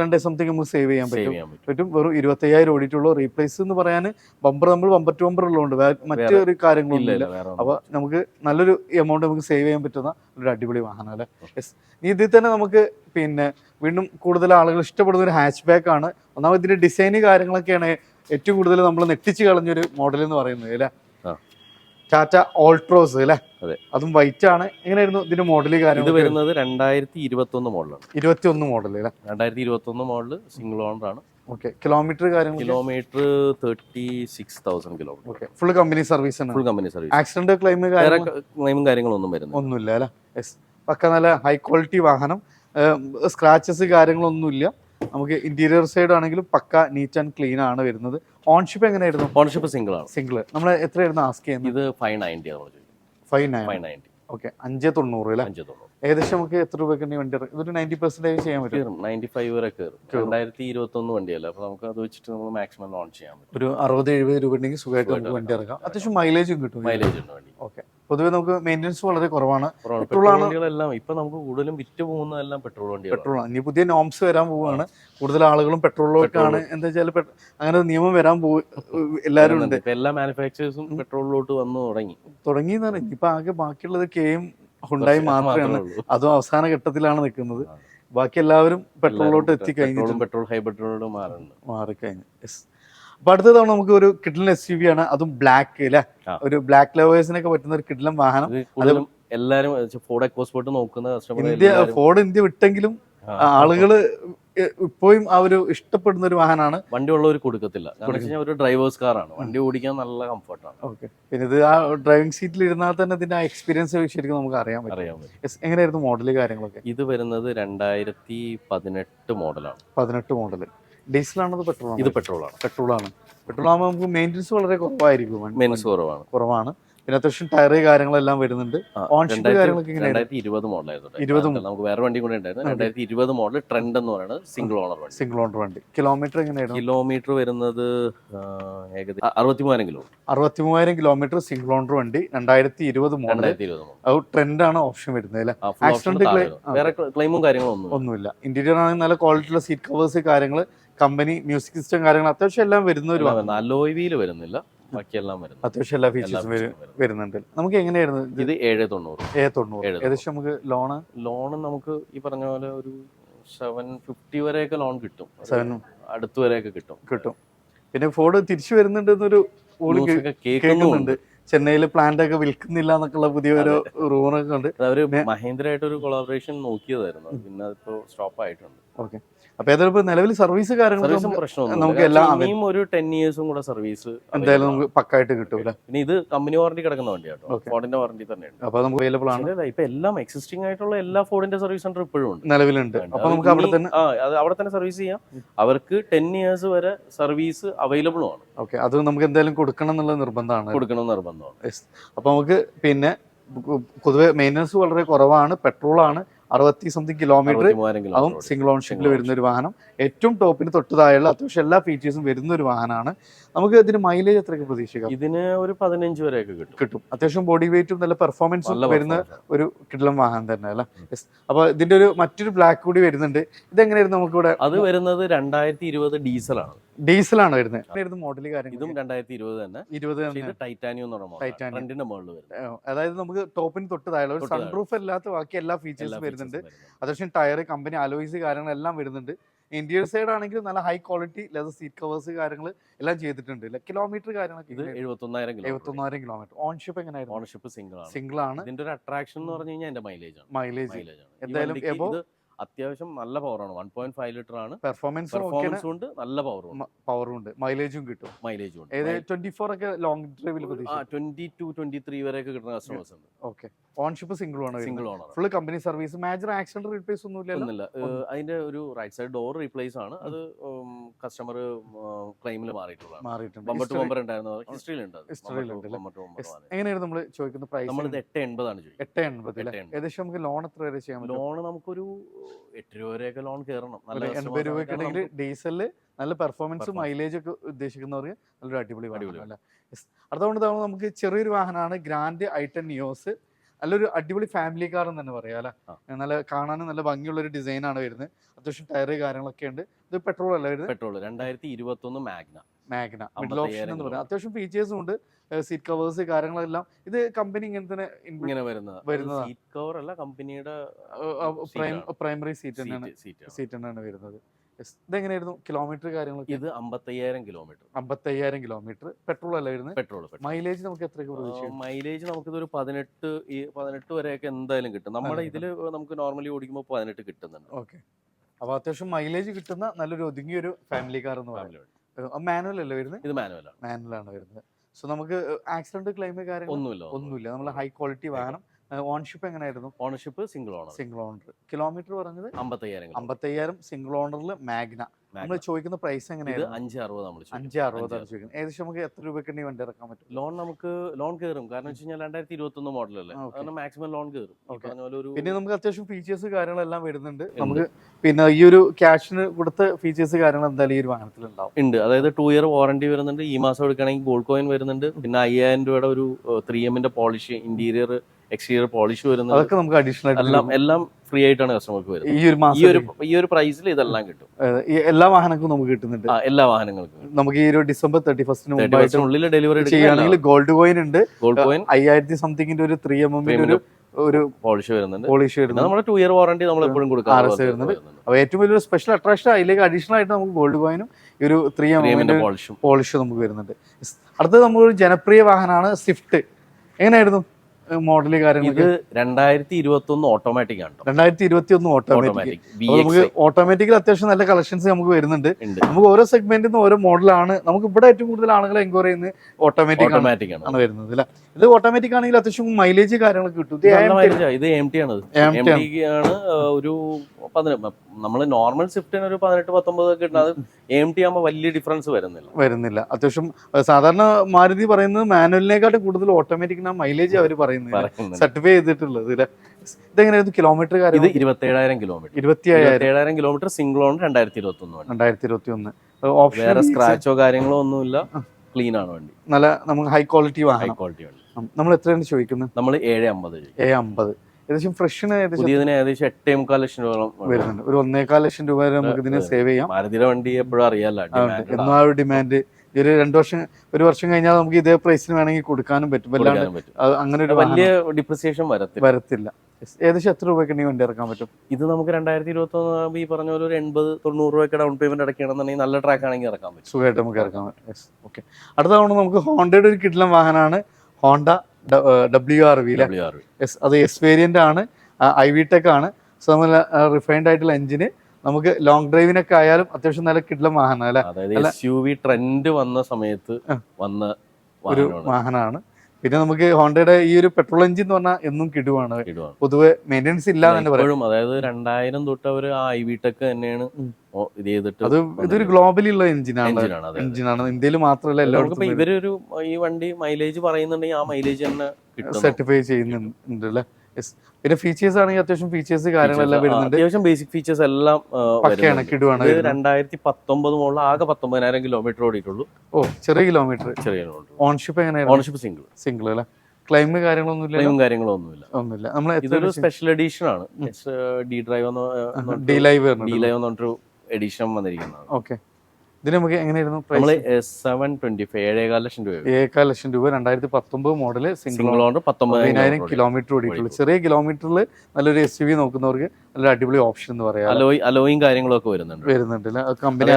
രണ്ട് സംതിങ് നമുക്ക് സേവ് ചെയ്യാൻ പറ്റും. പറ്റും. വെറും ഇരുപത്തയ്യായിരം ഓടിയിട്ടുള്ളൂ. റീപ്ലേസ് എന്ന് പറയാൻ ബമ്പർ നമ്മൾ ബമ്പർ ടു ബമ്പർ ഉള്ളതുകൊണ്ട് മറ്റൊരു കാര്യങ്ങളൊന്നും ഇല്ല ഇല്ല അപ്പൊ നമുക്ക് നല്ലൊരു എമൗണ്ട് നമുക്ക് സേവ് ചെയ്യാൻ പറ്റുന്ന ഒരു അടിപൊളി വാഹനം അല്ലേ? യെസ് ഇതിൽ തന്നെ നമുക്ക് പിന്നെ വീണ്ടും കൂടുതൽ ആളുകൾ ഇഷ്ടപ്പെടുന്ന ഒരു ഹാച്ച് ബാക്ക് ആണ്. ഒന്നാമത് ഇതിന്റെ ഡിസൈന് കാര്യങ്ങളൊക്കെയാണ് ഏറ്റവും കൂടുതൽ നമ്മൾ നെട്ടിച്ച് കളഞ്ഞൊരു മോഡൽ എന്ന് പറയുന്നത് അല്ലേ. ടാറ്റ ഓൾട്രോസ് അല്ലേ? അതെ. അതും വൈറ്റ് ആണ്. എങ്ങനെയായിരുന്നു ഇതിന്റെ മോഡൽ ഇത് കാര്യങ്ങൾ വരുന്നത് രണ്ടായിരത്തി ഇരുപത്തി ഒന്ന് മോഡലാണ് ഇരുപത്തി ഒന്ന് മോഡൽ അല്ലേ രണ്ടായിരത്തി ഇരുപത്തി ഒന്ന് മോഡൽ സിംഗിൾ ഓണർ ആണ് ഓക്കെ കിലോമീറ്റർ കാര്യം kilometre thirty six thousand kilometre okay full company service ആണ് full company service accident claim ക്ലെയിമും കാര്യങ്ങളൊന്നും വരുന്നില്ല. ഒന്നുമില്ല അല്ലേ? യെസ് പക്ക നല്ല ഹൈ ക്വാളിറ്റി വാഹനം. സ്ക്രാച്ചസ് കാര്യങ്ങളൊന്നുമില്ല. നമുക്ക് ഇന്റീരിയർ സൈഡ് ആണെങ്കിലും പക്ക നീറ്റ് ആൻഡ് ക്ലീൻ ആണ് വരുന്നത്. ഓൺഷിപ്പ് എങ്ങനെയായിരുന്നു? ഓൺഷിപ്പ് സിംഗിൾ ആണ്. സിംഗിൾ നമ്മൾ എത്രയായിരുന്നു ആസ്ക് ചെയ്യുന്നത്? ഇത് five ninety five nine five ninety okay അഞ്ച് തൊണ്ണൂറ് അല്ലേ? അഞ്ച് തൊണ്ണൂറ്. ഏകദേശം നമുക്ക് എത്ര രൂപയ്ക്ക് വണ്ടി? ഇതൊരു നയന്റി പെർസെന്റേജ് ചെയ്യാൻ പറ്റും നയന്റി ഫൈവ് വരെ കയറും. രണ്ടായിരത്തി ഇരുപത്തൊന്ന് വണ്ടിയല്ലേ? വണ്ടിയല്ല അപ്പൊ നമുക്ക് അത് വെച്ചിട്ട് നമ്മൾ മാക്സിമം ലോൺ ചെയ്യാൻ പറ്റും. ഒരു അറുപത് എഴുപത് രൂപ ഉണ്ടെങ്കിൽ സുഖമായിട്ട് നമുക്ക് സുഖമായിട്ട് വണ്ടി ഇറക്കാം. അത്യാവശ്യം മൈലേജും കിട്ടും. മൈലേജ് ഉണ്ട് വണ്ടി. ഓക്കെ പൊതുവെ നമുക്ക് മെയിന്റെനൻസ് വളരെ കുറവാണ്. പെട്രോൾ ആണ്. വണ്ടികളെല്ലാം ഇപ്പൊ നമുക്ക് കൂടുതലും വിറ്റ് പോകുന്നതെല്ലാം പെട്രോൾ വണ്ടിയാണ് പെട്രോൾ ഇനി പുതിയ നോംസ് വരാൻ പോവുകയാണ് കൂടുതൽ ആളുകളും പെട്രോളിലോട്ടാണ്. എന്താ വെച്ചാൽ അങ്ങനെ നിയമം വരാൻ പോ എല്ലാവരും ഉണ്ട്. എല്ലാ മാനുഫാക്ചേഴ്സും പെട്രോളിലോട്ട് വന്നു തുടങ്ങി. തുടങ്ങി എന്ന് പറഞ്ഞാൽ ഇപ്പൊ ആകെ ബാക്കിയുള്ളത് കെയും ഹുണ്ടായി മാത്രമാണ്. അതും അവസാന ഘട്ടത്തിലാണ് നിൽക്കുന്നത്. ബാക്കി എല്ലാവരും പെട്രോളിലോട്ട് എത്തിക്കഴിഞ്ഞു പെട്രോൾ ഹൈബ്രിഡിലോട്ട് മാറുന്നു മാറിക്കഴിഞ്ഞു. അപ്പൊ അടുത്ത തവണ നമുക്ക് ഒരു കിഡിലൻ എസ് യു വി ആണ്. അതും ബ്ലാക്ക് അല്ലെ. ഒരു ബ്ലാക്ക് ലവേഴ്സിനൊക്കെ പറ്റുന്ന ഒരു കിഡിലൻ വാഹനം. കൂടുതലും എല്ലാരും ഫോർഡ് എക്കോസ്പോർട്ട് നോക്കുന്ന ഇന്ത്യ ഫോർഡ് ഇന്ത്യ വിട്ടെങ്കിലും ആളുകൾ ഇപ്പോഴും ആ ഒരു ഇഷ്ടപ്പെടുന്ന ഒരു വാഹനമാണ് വണ്ടി ഉള്ളവർ കൊടുക്കത്തില്ല. ഒരു ഡ്രൈവേഴ്സ് കാറാണ് വണ്ടി ഓടിക്കാൻ നല്ല കംഫർട്ടാണ് ഓക്കെ. പിന്നെ ഇത് ആ ഡ്രൈവിംഗ് സീറ്റിൽ ഇരുന്നാൽ തന്നെ ഇതിന്റെ ആ എക്സ്പീരിയൻസ് ശരിക്കും നമുക്ക് അറിയാൻ പറ്റും. എങ്ങനെയായിരുന്നു മോഡൽ കാര്യങ്ങളൊക്കെ? ഇത് വരുന്നത് രണ്ടായിരത്തി പതിനെട്ട് മോഡലാണ് പതിനെട്ട് മോഡൽ ഡീസലാണത് പെട്രോൾ ഇത് പെട്രോളാണ്. പെട്രോൾ ആണ് പെട്രോൾ ആകുമ്പോൾ നമുക്ക് മെയിന്റെനൻസ് വളരെ കുറവായിരിക്കും മെയിൻസ് കുറവാണ്. കുറവാണ്. പിന്നെ അത്യാവശ്യം ടയർ കാര്യങ്ങളെല്ലാം വരുന്നുണ്ട്. ഓൺഷിപ്പ് കാര്യങ്ങളൊക്കെ രണ്ടായിരത്തി ഇരുപത് മോഡലായിരുന്നു ഇരുപത് നമുക്ക് വേറെ വണ്ടി കൂടെ ഉണ്ടായിരുന്നു. രണ്ടായിരത്തി ഇരുപത് മോഡൽ ട്രെൻഡ് എന്ന് പറയുന്നത് സിംഗിൾ ഓണർ വണ്ടി. സിംഗിൾ ഓണർ വണ്ടി. കിലോമീറ്റർ എങ്ങനെയാണ് കിലോമീറ്റർ വരുന്നത് ഏകദേശം അറുപത്തി മൂവായിരം കിലോ. അറുപത്തി മൂവായിരം കിലോമീറ്റർ സിംഗിൾ ഓണർ വണ്ടി രണ്ടായിരത്തി ഇരുപത് മോഡൽ അത് ട്രെൻഡ് ആണ് ഓപ്ഷൻ വരുന്നത് അല്ലേ? ആ, full option Accident താഴെ claim- വരും. വേറെ ക്ലെയിമും കാര്യങ്ങളും ഒന്നും ഒന്നുമില്ല. ഇന്റീരിയർ ആണെങ്കിൽ നല്ല ക്വാളിറ്റിയുള്ള സീറ്റ് കവേഴ്സ് കാര്യങ്ങൾ കമ്പനി മ്യൂസിക് സിസ്റ്റം കാര്യങ്ങൾ അത്യാവശ്യം എല്ലാം വരുന്ന ഒരു. അലോയ് വരുന്നില്ല. ബാക്കിയെല്ലാം വരുന്നു. അത്യാവശ്യം എല്ലാ ഫീച്ചേഴ്സും വരുന്നുണ്ട്. നമുക്ക് എങ്ങനെയായിരുന്നു ഇത്? ഏഴ് തൊണ്ണൂറ്. ഏഴ് തൊണ്ണൂറ്. ഏകദേശം നമുക്ക് ലോണ് ലോണ് നമുക്ക് ഈ പറഞ്ഞ പോലെ ഒരു സെവൻ ഫിഫ്റ്റി വരെയൊക്കെ ലോൺ കിട്ടും. സെവൻ അടുത്ത് വരെയൊക്കെ കിട്ടും. കിട്ടും. പിന്നെ ഫോർഡ് തിരിച്ചു വരുന്നുണ്ട് എന്നൊരു കേൾക്കുന്നുണ്ട്. ചെന്നൈയിൽ ചെന്നൈയിൽ പ്ലാന്റ് ഒക്കെ വിൽക്കുന്നില്ല എന്നൊക്കെയുള്ള പുതിയൊരു റൂമറൊക്കെ ഉണ്ട്. അവർ ഒരു കൊളാബറേഷൻ നോക്കിയതായിരുന്നു. പിന്നെ അതിപ്പോ സ്റ്റോപ്പ് ആയിട്ടുണ്ട്. ഓക്കെ അപ്പൊ ഏതായാലും നിലവിൽ സർവീസ് പ്രശ്നമൊന്നും നമുക്ക് എല്ലാം ഒരു ടെൻ ഇയേഴ്സും കൂടെ സർവീസ് എന്തായാലും നമുക്ക് പക്കായിട്ട് കിട്ടൂല. പിന്നെ ഇത് കമ്പനി വാറണ്ടി കിടക്കുന്ന വണ്ടിയാട്ടോ. ഫോർഡിന്റെ വാറണ്ടി തന്നെയാണ്. അപ്പൊ നമുക്ക് അവൈലബിൾ ആണ്. ഇപ്പൊ എല്ലാം എക്സിസ്റ്റിംഗ് ആയിട്ടുള്ള എല്ലാ ഫോർഡിന്റെ സർവീസ് സെന്റർ ഇപ്പോഴും ഉണ്ട്. നിലവിലുണ്ട്. അപ്പൊ നമുക്ക് അവിടെ തന്നെ അവിടെ തന്നെ സർവീസ് ചെയ്യാം. അവർക്ക് ടെൻ ഇയേഴ്സ് വരെ സർവീസ് അവൈലബിളും ആണ്. ഓക്കെ അത് നമുക്ക് എന്തായാലും കൊടുക്കണം എന്നുള്ള നിർബന്ധമാണ്. കൊടുക്കണം നിർബന്ധമാണ്. അപ്പൊ നമുക്ക് പിന്നെ പൊതുവെ മെയിന്റനൻസ് വളരെ കുറവാണ് പെട്രോൾ ആണ്. അറുപത്തി സംതിങ് കിലോമീറ്റർ അതും സിംഗിൾ ഓൺഷിപ്പിൽ വരുന്ന ഒരു വാഹനം. ഏറ്റവും ടോപ്പിന് തൊട്ട് താഴെയുള്ള അത്യാവശ്യം എല്ലാ ഫീച്ചേഴ്സും വരുന്ന ഒരു വാഹനമാണ്. നമുക്ക് ഇതിന് മൈലേജ് എത്രയൊക്കെ പ്രതീക്ഷിക്കാം? ഇതിന് ഒരു പതിനഞ്ച് വരെയൊക്കെ കിട്ടും. കിട്ടും. അത്യാവശ്യം ബോഡി വെയിറ്റും നല്ല പെർഫോമൻസും വരുന്ന ഒരു കിടിലം വാഹനം തന്നെ അല്ല. അപ്പൊ ഇതിന്റെ ഒരു മറ്റൊരു ബ്ലാക്ക് കൂടി വരുന്നുണ്ട്. ഇതെങ്ങനെയായിരുന്നു നമുക്ക് ഇവിടെ അത് വരുന്നത് രണ്ടായിരത്തി ഇരുപത് ഡീസലാണ് ഡീസലാണ് വരുന്നത്. മോഡൽ ഇതും രണ്ടായിരത്തി ഇരുപത് തന്നെ. ഇരുപത് ടൈറ്റാനിയം മുകളിൽ വരുന്നത്. അതായത് നമുക്ക് ടോപ്പിന് തൊട്ട് താഴെ സൺറൂഫ് അല്ലാത്ത ബാക്കി എല്ലാ ഫീച്ചേഴ്സും വരുന്നുണ്ട്. ഉം ടയർ കമ്പനി അലോയ്സ് കാര്യങ്ങളെല്ലാം വരുന്നുണ്ട്. ഇന്റീരിയർ സൈഡ് ആണെങ്കിൽ നല്ല high quality leather seat covers കാര്യങ്ങൾ എല്ലാം ചെയ്തിട്ടുണ്ട്. കിലോമീറ്റർ കാര്യങ്ങളൊക്കെ ഇത് എഴുപത്തൊന്നായിരം കിലോമീറ്റർ എഴുപത്തൊന്നായിരം കിലോമീറ്റർ ഓൺഷിപ്പ് എങ്ങനെയായിരുന്നു? ഓൺഷിപ്പ് സിംഗിൾ ആണ്. സിംഗിൾ ആണ്. ഇതിന്റെ ഒരു അട്രാക്ഷൻ എന്ന് പറഞ്ഞു കഴിഞ്ഞാൽ മൈലേജ് ആണ്. മൈലേജ് മൈലേജ് ആണ്. എന്തായാലും അത്യാവശ്യം നല്ല പവറാണ്. വൺ പോയിന്റ് ഫൈവ് ലിറ്റർ ആണ് പെർഫോമൻസ് പെർഫോമൻസ് ഉണ്ട് നല്ല പവറും പവറും ഉണ്ട് മൈലേജും കിട്ടും. മൈലേജും ഉണ്ട്. ട്വന്റി ഫോർ ഒക്കെ ലോങ് ഡ്രൈവിൽ ട്വന്റി ടു ട്വന്റി ത്രീ വരെ ഒക്കെ കിട്ടുന്ന കസ്റ്റമേഴ്സ് ഉണ്ട്. ഓക്കെ ഓൺഷിപ്പ് സിംഗിൾ ആണ് സിംഗിൾ ആണ്. Full company service major accident replace ഒന്നും ഇല്ലല്ലോ ഒന്നുമില്ല അതിന്റെ ഒരു റൈറ്റ് സൈഡ് ഡോർ റീപ്ലേസ് ആണ്. അത് കസ്റ്റമർ ക്ലെയിമിൽ മാറിയിട്ടുള്ളത് മാറിയിട്ടുണ്ട്. ബമ്പർ ടു ബമ്പർ ഉണ്ടായിരുന്നു ഹിസ്റ്ററിയിൽ ഉണ്ട്. എങ്ങനെയാണ് നമ്മൾ ചോദിക്കുന്ന പ്രൈസ് നമ്മൾ എട്ട് എൺപതാണ് ചോദിക്കുന്നത്. എട്ട് എൺപത് ഏകദേശം നമുക്ക് ലോൺ എത്ര വരെ ചെയ്യാൻ ലോൺ നമുക്കൊരു എട്ട് രൂപ വരെയൊക്കെ ലോൺ കയറണം നല്ല എൺപത് ആണ്. രൂപയ്ക്ക് ഡീസലിൽ നല്ല പെർഫോമൻസ് മൈലേജ് ഒക്കെ ഉദ്ദേശിക്കുന്നവർക്ക് നല്ലൊരു അടിപൊളി അടിപൊളി. അടുത്തതുകൊണ്ട് തവണ നമുക്ക് ചെറിയൊരു വാഹനമാണ് ഗ്രാൻഡ് ഐ ടെൻ നിയോസ് നല്ലൊരു അടിപൊളി ഫാമിലി കാർ എന്ന് തന്നെ പറയാം അല്ലെ? നല്ല കാണാനും നല്ല ഭംഗിയുള്ള ഒരു ഡിസൈനാണ് ആണ് വരുന്നത്. അത്യാവശ്യം ടയർ കാര്യങ്ങളൊക്കെ ഉണ്ട്. ഇത് പെട്രോൾ അല്ല വരുന്നത്? പെട്രോൾ രണ്ടായിരത്തി ഇരുപത്തി ഒന്ന് മാഗ്ന മാഗ്ന മിഡിൽ ഓപ്ഷൻ എന്ന് പറയുന്നത് അത്യാവശ്യം ഫീച്ചേഴ്സും ഉണ്ട്. സീറ്റ് കവേഴ്സ് കാര്യങ്ങളെല്ലാം. ഇത് കമ്പനി ഇങ്ങനെ തന്നെ ഇങ്ങനെ വരുന്നത്. വരുന്നതാ. സീറ്റ് കവർ അല്ല കമ്പനിയുടെ പ്രൈമറി സീറ്റ് തന്നെയാണ്. സീറ്റ് തന്നെയാണ് വരുന്നത്. ഇതെങ്ങനെയായിരുന്നു? കിലോമീറ്റർ കാര്യങ്ങൾ ഇത് അമ്പത്തയ്യായിരം കിലോമീറ്റർ അമ്പത്തയ്യായിരം കിലോമീറ്റർ പെട്രോൾ അല്ല വരുന്നത്? പെട്രോൾ മൈലേജ് നമുക്ക് എത്രയൊക്കെ പ്രതീക്ഷിക്കും? മൈലേജ് നമുക്കിത് ഒരു പതിനെട്ട് ഈ പതിനെട്ട് വരെയൊക്കെ എന്തായാലും കിട്ടും. നമ്മുടെ ഇതിൽ നമുക്ക് നോർമലി ഓടിക്കുമ്പോൾ പതിനെട്ട് കിട്ടുന്നുണ്ട്. ഓക്കെ അപ്പോൾ അത്യാവശ്യം മൈലേജ് കിട്ടുന്ന നല്ലൊരു ഒതുങ്ങിയൊരു ഫാമിലി കാർ എന്ന് പറയാം. Family വണ്ടി. മാനുവൽ അല്ലേ വരുന്നത്? ഇത് മാനുവലാണ് മാനുവലാണ് വരുന്നത്. സോ നമുക്ക് ആക്സിഡന്റ് ക്ലെയിം കാര്യങ്ങൾ ഒന്നുമില്ല ഒന്നുമില്ല. നമ്മൾ ഹൈ ക്വാളിറ്റി വാഹനം. ഓൺഷിപ്പ് എങ്ങനെയായിരുന്നു? Ownership single owner single owner kilometre പറഞ്ഞത്? അമ്പത്തയ്യായിരം അമ്പത്തയ്യായിരം സിംഗിൾ ഓണറിൽ മാഗ്ന നമ്മൾ ചോദിക്കുന്ന പ്രൈസ് എങ്ങനെയാണ് അഞ്ച് അറുപത് നമ്മൾ അഞ്ച് അറുപതാണ് ചോദിക്കുന്നത് ഏകദേശം നമുക്ക് എത്ര രൂപയ്ക്ക് വണ്ടി ഇറക്കാൻ പറ്റും? ലോൺ നമുക്ക് ലോൺ കയറും കാരണം വെച്ച് കഴിഞ്ഞാൽ രണ്ടായിരത്തി ഇരുപത്തി ഒന്ന് മോഡലല്ലേ കാരണം മാക്സിമം ലോൺ കയറും പിന്നെ നമുക്ക് അത്യാവശ്യം ഫീച്ചേഴ്സ് കാര്യങ്ങളെല്ലാം വരുന്നുണ്ട്. നമുക്ക് പിന്നെ ഈ ഒരു ക്യാഷിന് കൊടുത്ത ഫീച്ചേഴ്സ് കാര്യങ്ങൾ എന്തായാലും ഈ ഒരു വാഹനത്തിൽ ഉണ്ടാവും ഉണ്ട്. അതായത് ടു ഇയർ വാറണ്ടി വരുന്നുണ്ട്. ഈ മാസം എടുക്കുകയാണെങ്കിൽ ഗോൾഡ് കോയിൻ വരുന്നുണ്ട്. പിന്നെ അയ്യായിരം രൂപയുടെ ഒരു ത്രീ എമ്മിന്റെ പോളിഷ് ഇന്റീരിയർ എക്സ്റ്റീരിയർ പോളിഷ് വരുന്നത് അതൊക്കെ നമുക്ക് അഡീഷണൽ ആയിട്ട് എല്ലാം എല്ലാം ഫ്രീ ആയിട്ടാണ് കസ്റ്റമർക്ക് വരുന്നത്. ഈ ഒരു മാസം ഈ ഒരു ഈ ഒരു പ്രൈസിൽ ഇതെല്ലാം കിട്ടും. എല്ലാ വാഹനങ്ങൾക്കും നമുക്ക് കിട്ടുന്നുണ്ട്. എല്ലാ വാഹനങ്ങൾക്കും നമുക്ക് ഈ ഒരു ഡിസംബർ തേർട്ടി ഫസ്റ്റിന് ഉള്ളിൽ മുമ്പായിട്ട് ഉള്ളിൽ ഡെലിവറി ചെയ്യുകയാണെങ്കിൽ ഗോൾഡ് കോയിൻ ഉണ്ട്. ഗോൾഡ് കോയിൻ അയ്യായിരത്തി സംതിങ്ങിന്റെ ഒരു ത്രീ എം എമ്മിന്റെ ഒരു ഒരു പോളിഷ് വരുന്നുണ്ട്. പോളിഷ് വരുന്നുണ്ട്. വരുന്നത് നമ്മുടെ ടു ഇയർ വാറണ്ടി നമ്മൾ എപ്പോഴും കൊടുക്കാം വരുന്നുണ്ട്. അപ്പോൾ ഏറ്റവും വലിയൊരു സ്പെഷ്യൽ അട്രാക്ഷൻ അതിലേക്ക് അഡീഷണൽ ആയിട്ട് നമുക്ക് ഗോൾഡ് കോയിനും ഈ ഒരു ത്രീ എം എമ്മിന്റെ പോളിഷും പോളിഷ് നമുക്ക് വരുന്നുണ്ട്. അടുത്തത് അടുത്തത് ഒരു ജനപ്രിയ വാഹനമാണ് സ്വിഫ്റ്റ് എങ്ങനെയായിരുന്നു? മോഡൽ ഇത് കാര്യങ്ങളൊക്കെ രണ്ടായിരത്തി ഇരുപത്തി ഒന്ന് ഓട്ടോമാറ്റിക് ആണ് രണ്ടായിരത്തി ഇരുപത്തി ഒന്ന് ഓട്ടോമാറ്റിക് നമുക്ക് ഓട്ടോമാറ്റിക്കിൽ അത്യാവശ്യം നല്ല കളക്ഷൻസ് നമുക്ക് വരുന്നുണ്ട്. നമുക്ക് ഓരോ സെഗ്മെന്റിൽ നിന്ന് ഓരോ മോഡലാണ് നമുക്ക് ഇവിടെ ഏറ്റവും കൂടുതൽ ആളുകൾ എൻക്വയറി ചെയ്യുന്നത് ഓട്ടോമാറ്റിക് ഓട്ടോമാറ്റിക് ആണ്. വരുന്നത് അല്ലെ? ഇത് ഓട്ടോമാറ്റിക് ആണെങ്കിൽ അത്യാവശ്യം മൈലേജ് കാര്യങ്ങളൊക്കെ കിട്ടും. ഇത്. ഇത് എം ടി ആണ്. എം ടി ആണ്. ഒരു നമ്മൾ നോർമൽ സ്വിഫ്റ്റിന് ഒരു പതിനെട്ട് പത്തൊമ്പത് കിട്ടുന്നത് എം ടി ആകുമ്പോൾ വലിയ ഡിഫറൻസ് വരുന്നില്ല. വരുന്നില്ല. അത്യാവശ്യം സാധാരണ മാരുതി പറയുന്നത് മാനുവലിനെക്കാട്ടും കൂടുതൽ ഓട്ടോമാറ്റിക് മൈലേജ് അവർ പറയുന്നത്. സർട്ടിഫൈ ചെയ്തിട്ടുള്ളത് ഇതെങ്ങനെയായിരുന്നു കിലോമീറ്റർ ഇത് കാര്യം ഇരുപത്തേഴായിരം കിലോമീറ്റർ ഇരുപത്തി ഏഴായിരം ഇരുപത്തേഴായിരം കിലോമീറ്റർ സിംഗിൾ ഓൺ രണ്ടായിരത്തി ഇരുപത്തി ഒന്ന് രണ്ടായിരത്തി ഇരുപത്തി ഒന്ന് വേറെ സ്ക്രാച്ചോ കാര്യങ്ങളോ ഒന്നുമില്ല. ക്ലീൻ ആണ് വണ്ടി. നല്ല നമുക്ക് ഹൈ ക്വാളിറ്റി ഹൈ ക്വാളിറ്റി വണ്ടി. നമ്മൾ എത്രയാണ് ചോദിക്കുന്നത്? നമ്മൾ ഏഴ് അമ്പത് ഏഴ് അമ്പത്. ഏകദേശം ഫ്രഷിന് ഏകദേശം പുതിയതിന് ഏകദേശം എട്ടേ മുക്കാൽ ലക്ഷം രൂപ വരുന്നുണ്ട്. ഒരു ഒന്നേകാൽ ലക്ഷം രൂപ വരെ നമുക്ക് ഇതിനെ സേവ് ചെയ്യാം. മാരുതിയുടെ വണ്ടി എപ്പോഴും അറിയാലോ ഡിമാൻഡ് ഒരു രണ്ടു വർഷം ഒരു വർഷം കഴിഞ്ഞാൽ നമുക്ക് ഇതേ പ്രൈസിന് വേണമെങ്കിൽ കൊടുക്കാനും പറ്റും. അത് അങ്ങനെ ഒരു വലിയ ഡിപ്രിസിയേഷൻ വരത്തില്ല. വരത്തില്ല. ഏകദേശം എത്ര രൂപയ്ക്ക് ഉണ്ടെങ്കിൽ വണ്ടി ഇറക്കാൻ പറ്റും? ഇത് നമുക്ക് രണ്ടായിരത്തി ഇരുപത്തി ഒന്ന് ഈ പറഞ്ഞ പോലെ ഒരു എൺപത് തൊണ്ണൂറ് രൂപയ്ക്ക് ഡൗൺ പേയ്മെന്റ് അടയ്ക്കണമെന്നുണ്ടെങ്കിൽ നല്ല ട്രാക്ക് ആണെങ്കിൽ ഇറക്കാൻ പറ്റും. സുഖമായിട്ട് നമുക്ക് ഇറക്കാൻ പറ്റും. ഓക്കെ അടുത്ത തവണ നമുക്ക് ഹോണ്ടയുടെ ഒരു കിടിലൻ വാഹനമാണ് ഹോണ്ട ഡബ്ല്യു ആർ വി അത് എസ് വേരിയന്റ് ആണ്. ഐ വി ടെക് ആണ്. സോ നമ്മൾ റിഫൈൻഡ് ആയിട്ടുള്ള എഞ്ചിന് നമുക്ക് ലോങ് ഡ്രൈവിനൊക്കെ ആയാലും അത്യാവശ്യം നല്ല കിടിലൻ വാഹനം അല്ലെ? അതായത് ട്രെൻഡ് വന്ന സമയത്ത് വന്ന ഒരു വാഹനമാണ്. പിന്നെ നമുക്ക് ഹോണ്ടയുടെ ഈ ഒരു പെട്രോൾ എഞ്ചിൻ എന്ന് പറഞ്ഞാൽ എന്നും കിടുവാണ്. പൊതുവെ മെയിന്റെനൻസ് ഇല്ല എന്ന് പറയും. അതായത് രണ്ടായിരം തൊട്ട് അവർ ആ ഐ വി ടെക് തന്നെയാണ് ഇത് ചെയ്തിട്ട് അത് ഇതൊരു ഗ്ലോബലി ഉള്ള എഞ്ചിനാണ് എഞ്ചിനാണ് ഇന്ത്യയിൽ മാത്രമല്ല എല്ലാവർക്കും ഇവരൊരു ഈ വണ്ടി മൈലേജ് പറയുന്നുണ്ടെങ്കിൽ ആ മൈലേജ് തന്നെ സർട്ടിഫൈ ചെയ്യുന്നുണ്ട് അല്ലേ? പിന്നെ ഫീച്ചേഴ്സ് ആണെങ്കിൽ അത്യാവശ്യം ഫീച്ചേഴ്സ് കാര്യങ്ങളെല്ലാം വരുന്നുണ്ട്. അത്യാവശ്യം ബേസിക് ഫീച്ചേഴ്സ് എല്ലാം പക്കയാണ്. കിടുവാണ് രണ്ടായിരത്തി പത്തൊമ്പത് മുകളിൽ ആകെ പത്തൊമ്പതിനായിരം കിലോമീറ്റർ ഓടിയിട്ടുള്ളൂ. ഓ ചെറിയ കിലോമീറ്റർ ചെറിയ ഓൺഷിപ്പ് എങ്ങനെയാണ് ഓൺഷിപ്പ് സിംഗിൾ സിംഗിൾ അല്ലേ? ക്ലൈമ് കാര്യങ്ങളൊന്നും ഇല്ല കാര്യങ്ങളൊന്നുമില്ല. ഒന്നുമില്ല. ഒന്നുമില്ല നമ്മൾ ഇതൊരു സ്പെഷ്യൽ എഡീഷൻ ആണ്. D drive D live D live എന്ന് പറഞ്ഞിട്ടൊരു എഡിഷൻ വന്നിരിക്കുന്നതാണ്. ഓക്കെ ഇതിന് നമുക്ക് എങ്ങനെയായിരുന്നു പ്രൈസ് സെവൻ ട്വന്റി ഫൈവ് ഏഴേകാൽ ലക്ഷം രൂപ ഏഴേകാൽ ലക്ഷം രൂപ രണ്ടായിരത്തി പത്തൊമ്പത് മോഡൽ സിംഗിൾ ഓണർ പത്തൊമ്പതിനായിരം പതിനായിരം കിലോമീറ്റർ ഓടിയിട്ടുള്ളൂ. ചെറിയ കിലോമീറ്ററിൽ നല്ലൊരു എസ് യു വി നോക്കുന്നവർക്ക് നല്ല അടിപൊളി ഓപ്ഷൻ എന്ന് പറയാം. അലോയ് അലോയും കാര്യങ്ങളൊക്കെ വരുന്നുണ്ട്. വരുന്നുണ്ട് കമ്പനി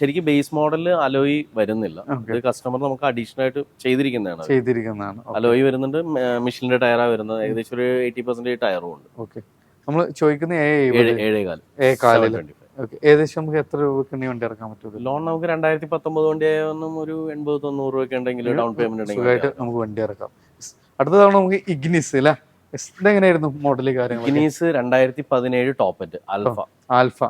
ശരിക്കും ബേസ് മോഡലിൽ അലോയി വരുന്നില്ല. ഇത് കസ്റ്റമർ നമുക്ക് അഡീഷണൽ ആയിട്ട് ചെയ്തിരിക്കുന്നതാണ്. ചെയ്തിരിക്കുന്നതാണ്. അലോയി വരുന്നുണ്ട് മിഷലിന്റെ ടയറാ വരുന്നത്. ഏകദേശം ഒരു എയ്റ്റി പെർസെന്റേജ് ടയറും ഉണ്ട്. ഓക്കെ നമ്മൾ ചോദിക്കുന്ന ഏഴ് ഏഴേകാൽ. ഏ കാലിൽ ഓക്കെ ഏകദേശം നമുക്ക് എത്ര രൂപക്ക് വണ്ടി ഇറക്കാൻ പറ്റും ലോൺ നമുക്ക് രണ്ടായിരത്തി പത്തൊമ്പത് വണ്ടി ഒന്നും ഒരു എൺപത് തൊണ്ണൂറ് രൂപ ഉണ്ടെങ്കിൽ ഡൗൺ പേയ്മെന്റ് ഉണ്ടെങ്കിൽ നമുക്ക് വണ്ടി ഇറക്കാം. അടുത്ത തവണ നമുക്ക് ഇഗ്നിസ് അല്ലേ. ഇതെങ്ങനെയായിരുന്നു മോഡൽ കാര്യങ്ങൾ ഇഗ്നീസ് രണ്ടായിരത്തി പതിനേഴ് ടോപ്പറ്റ് ആൽഫ ആൽഫ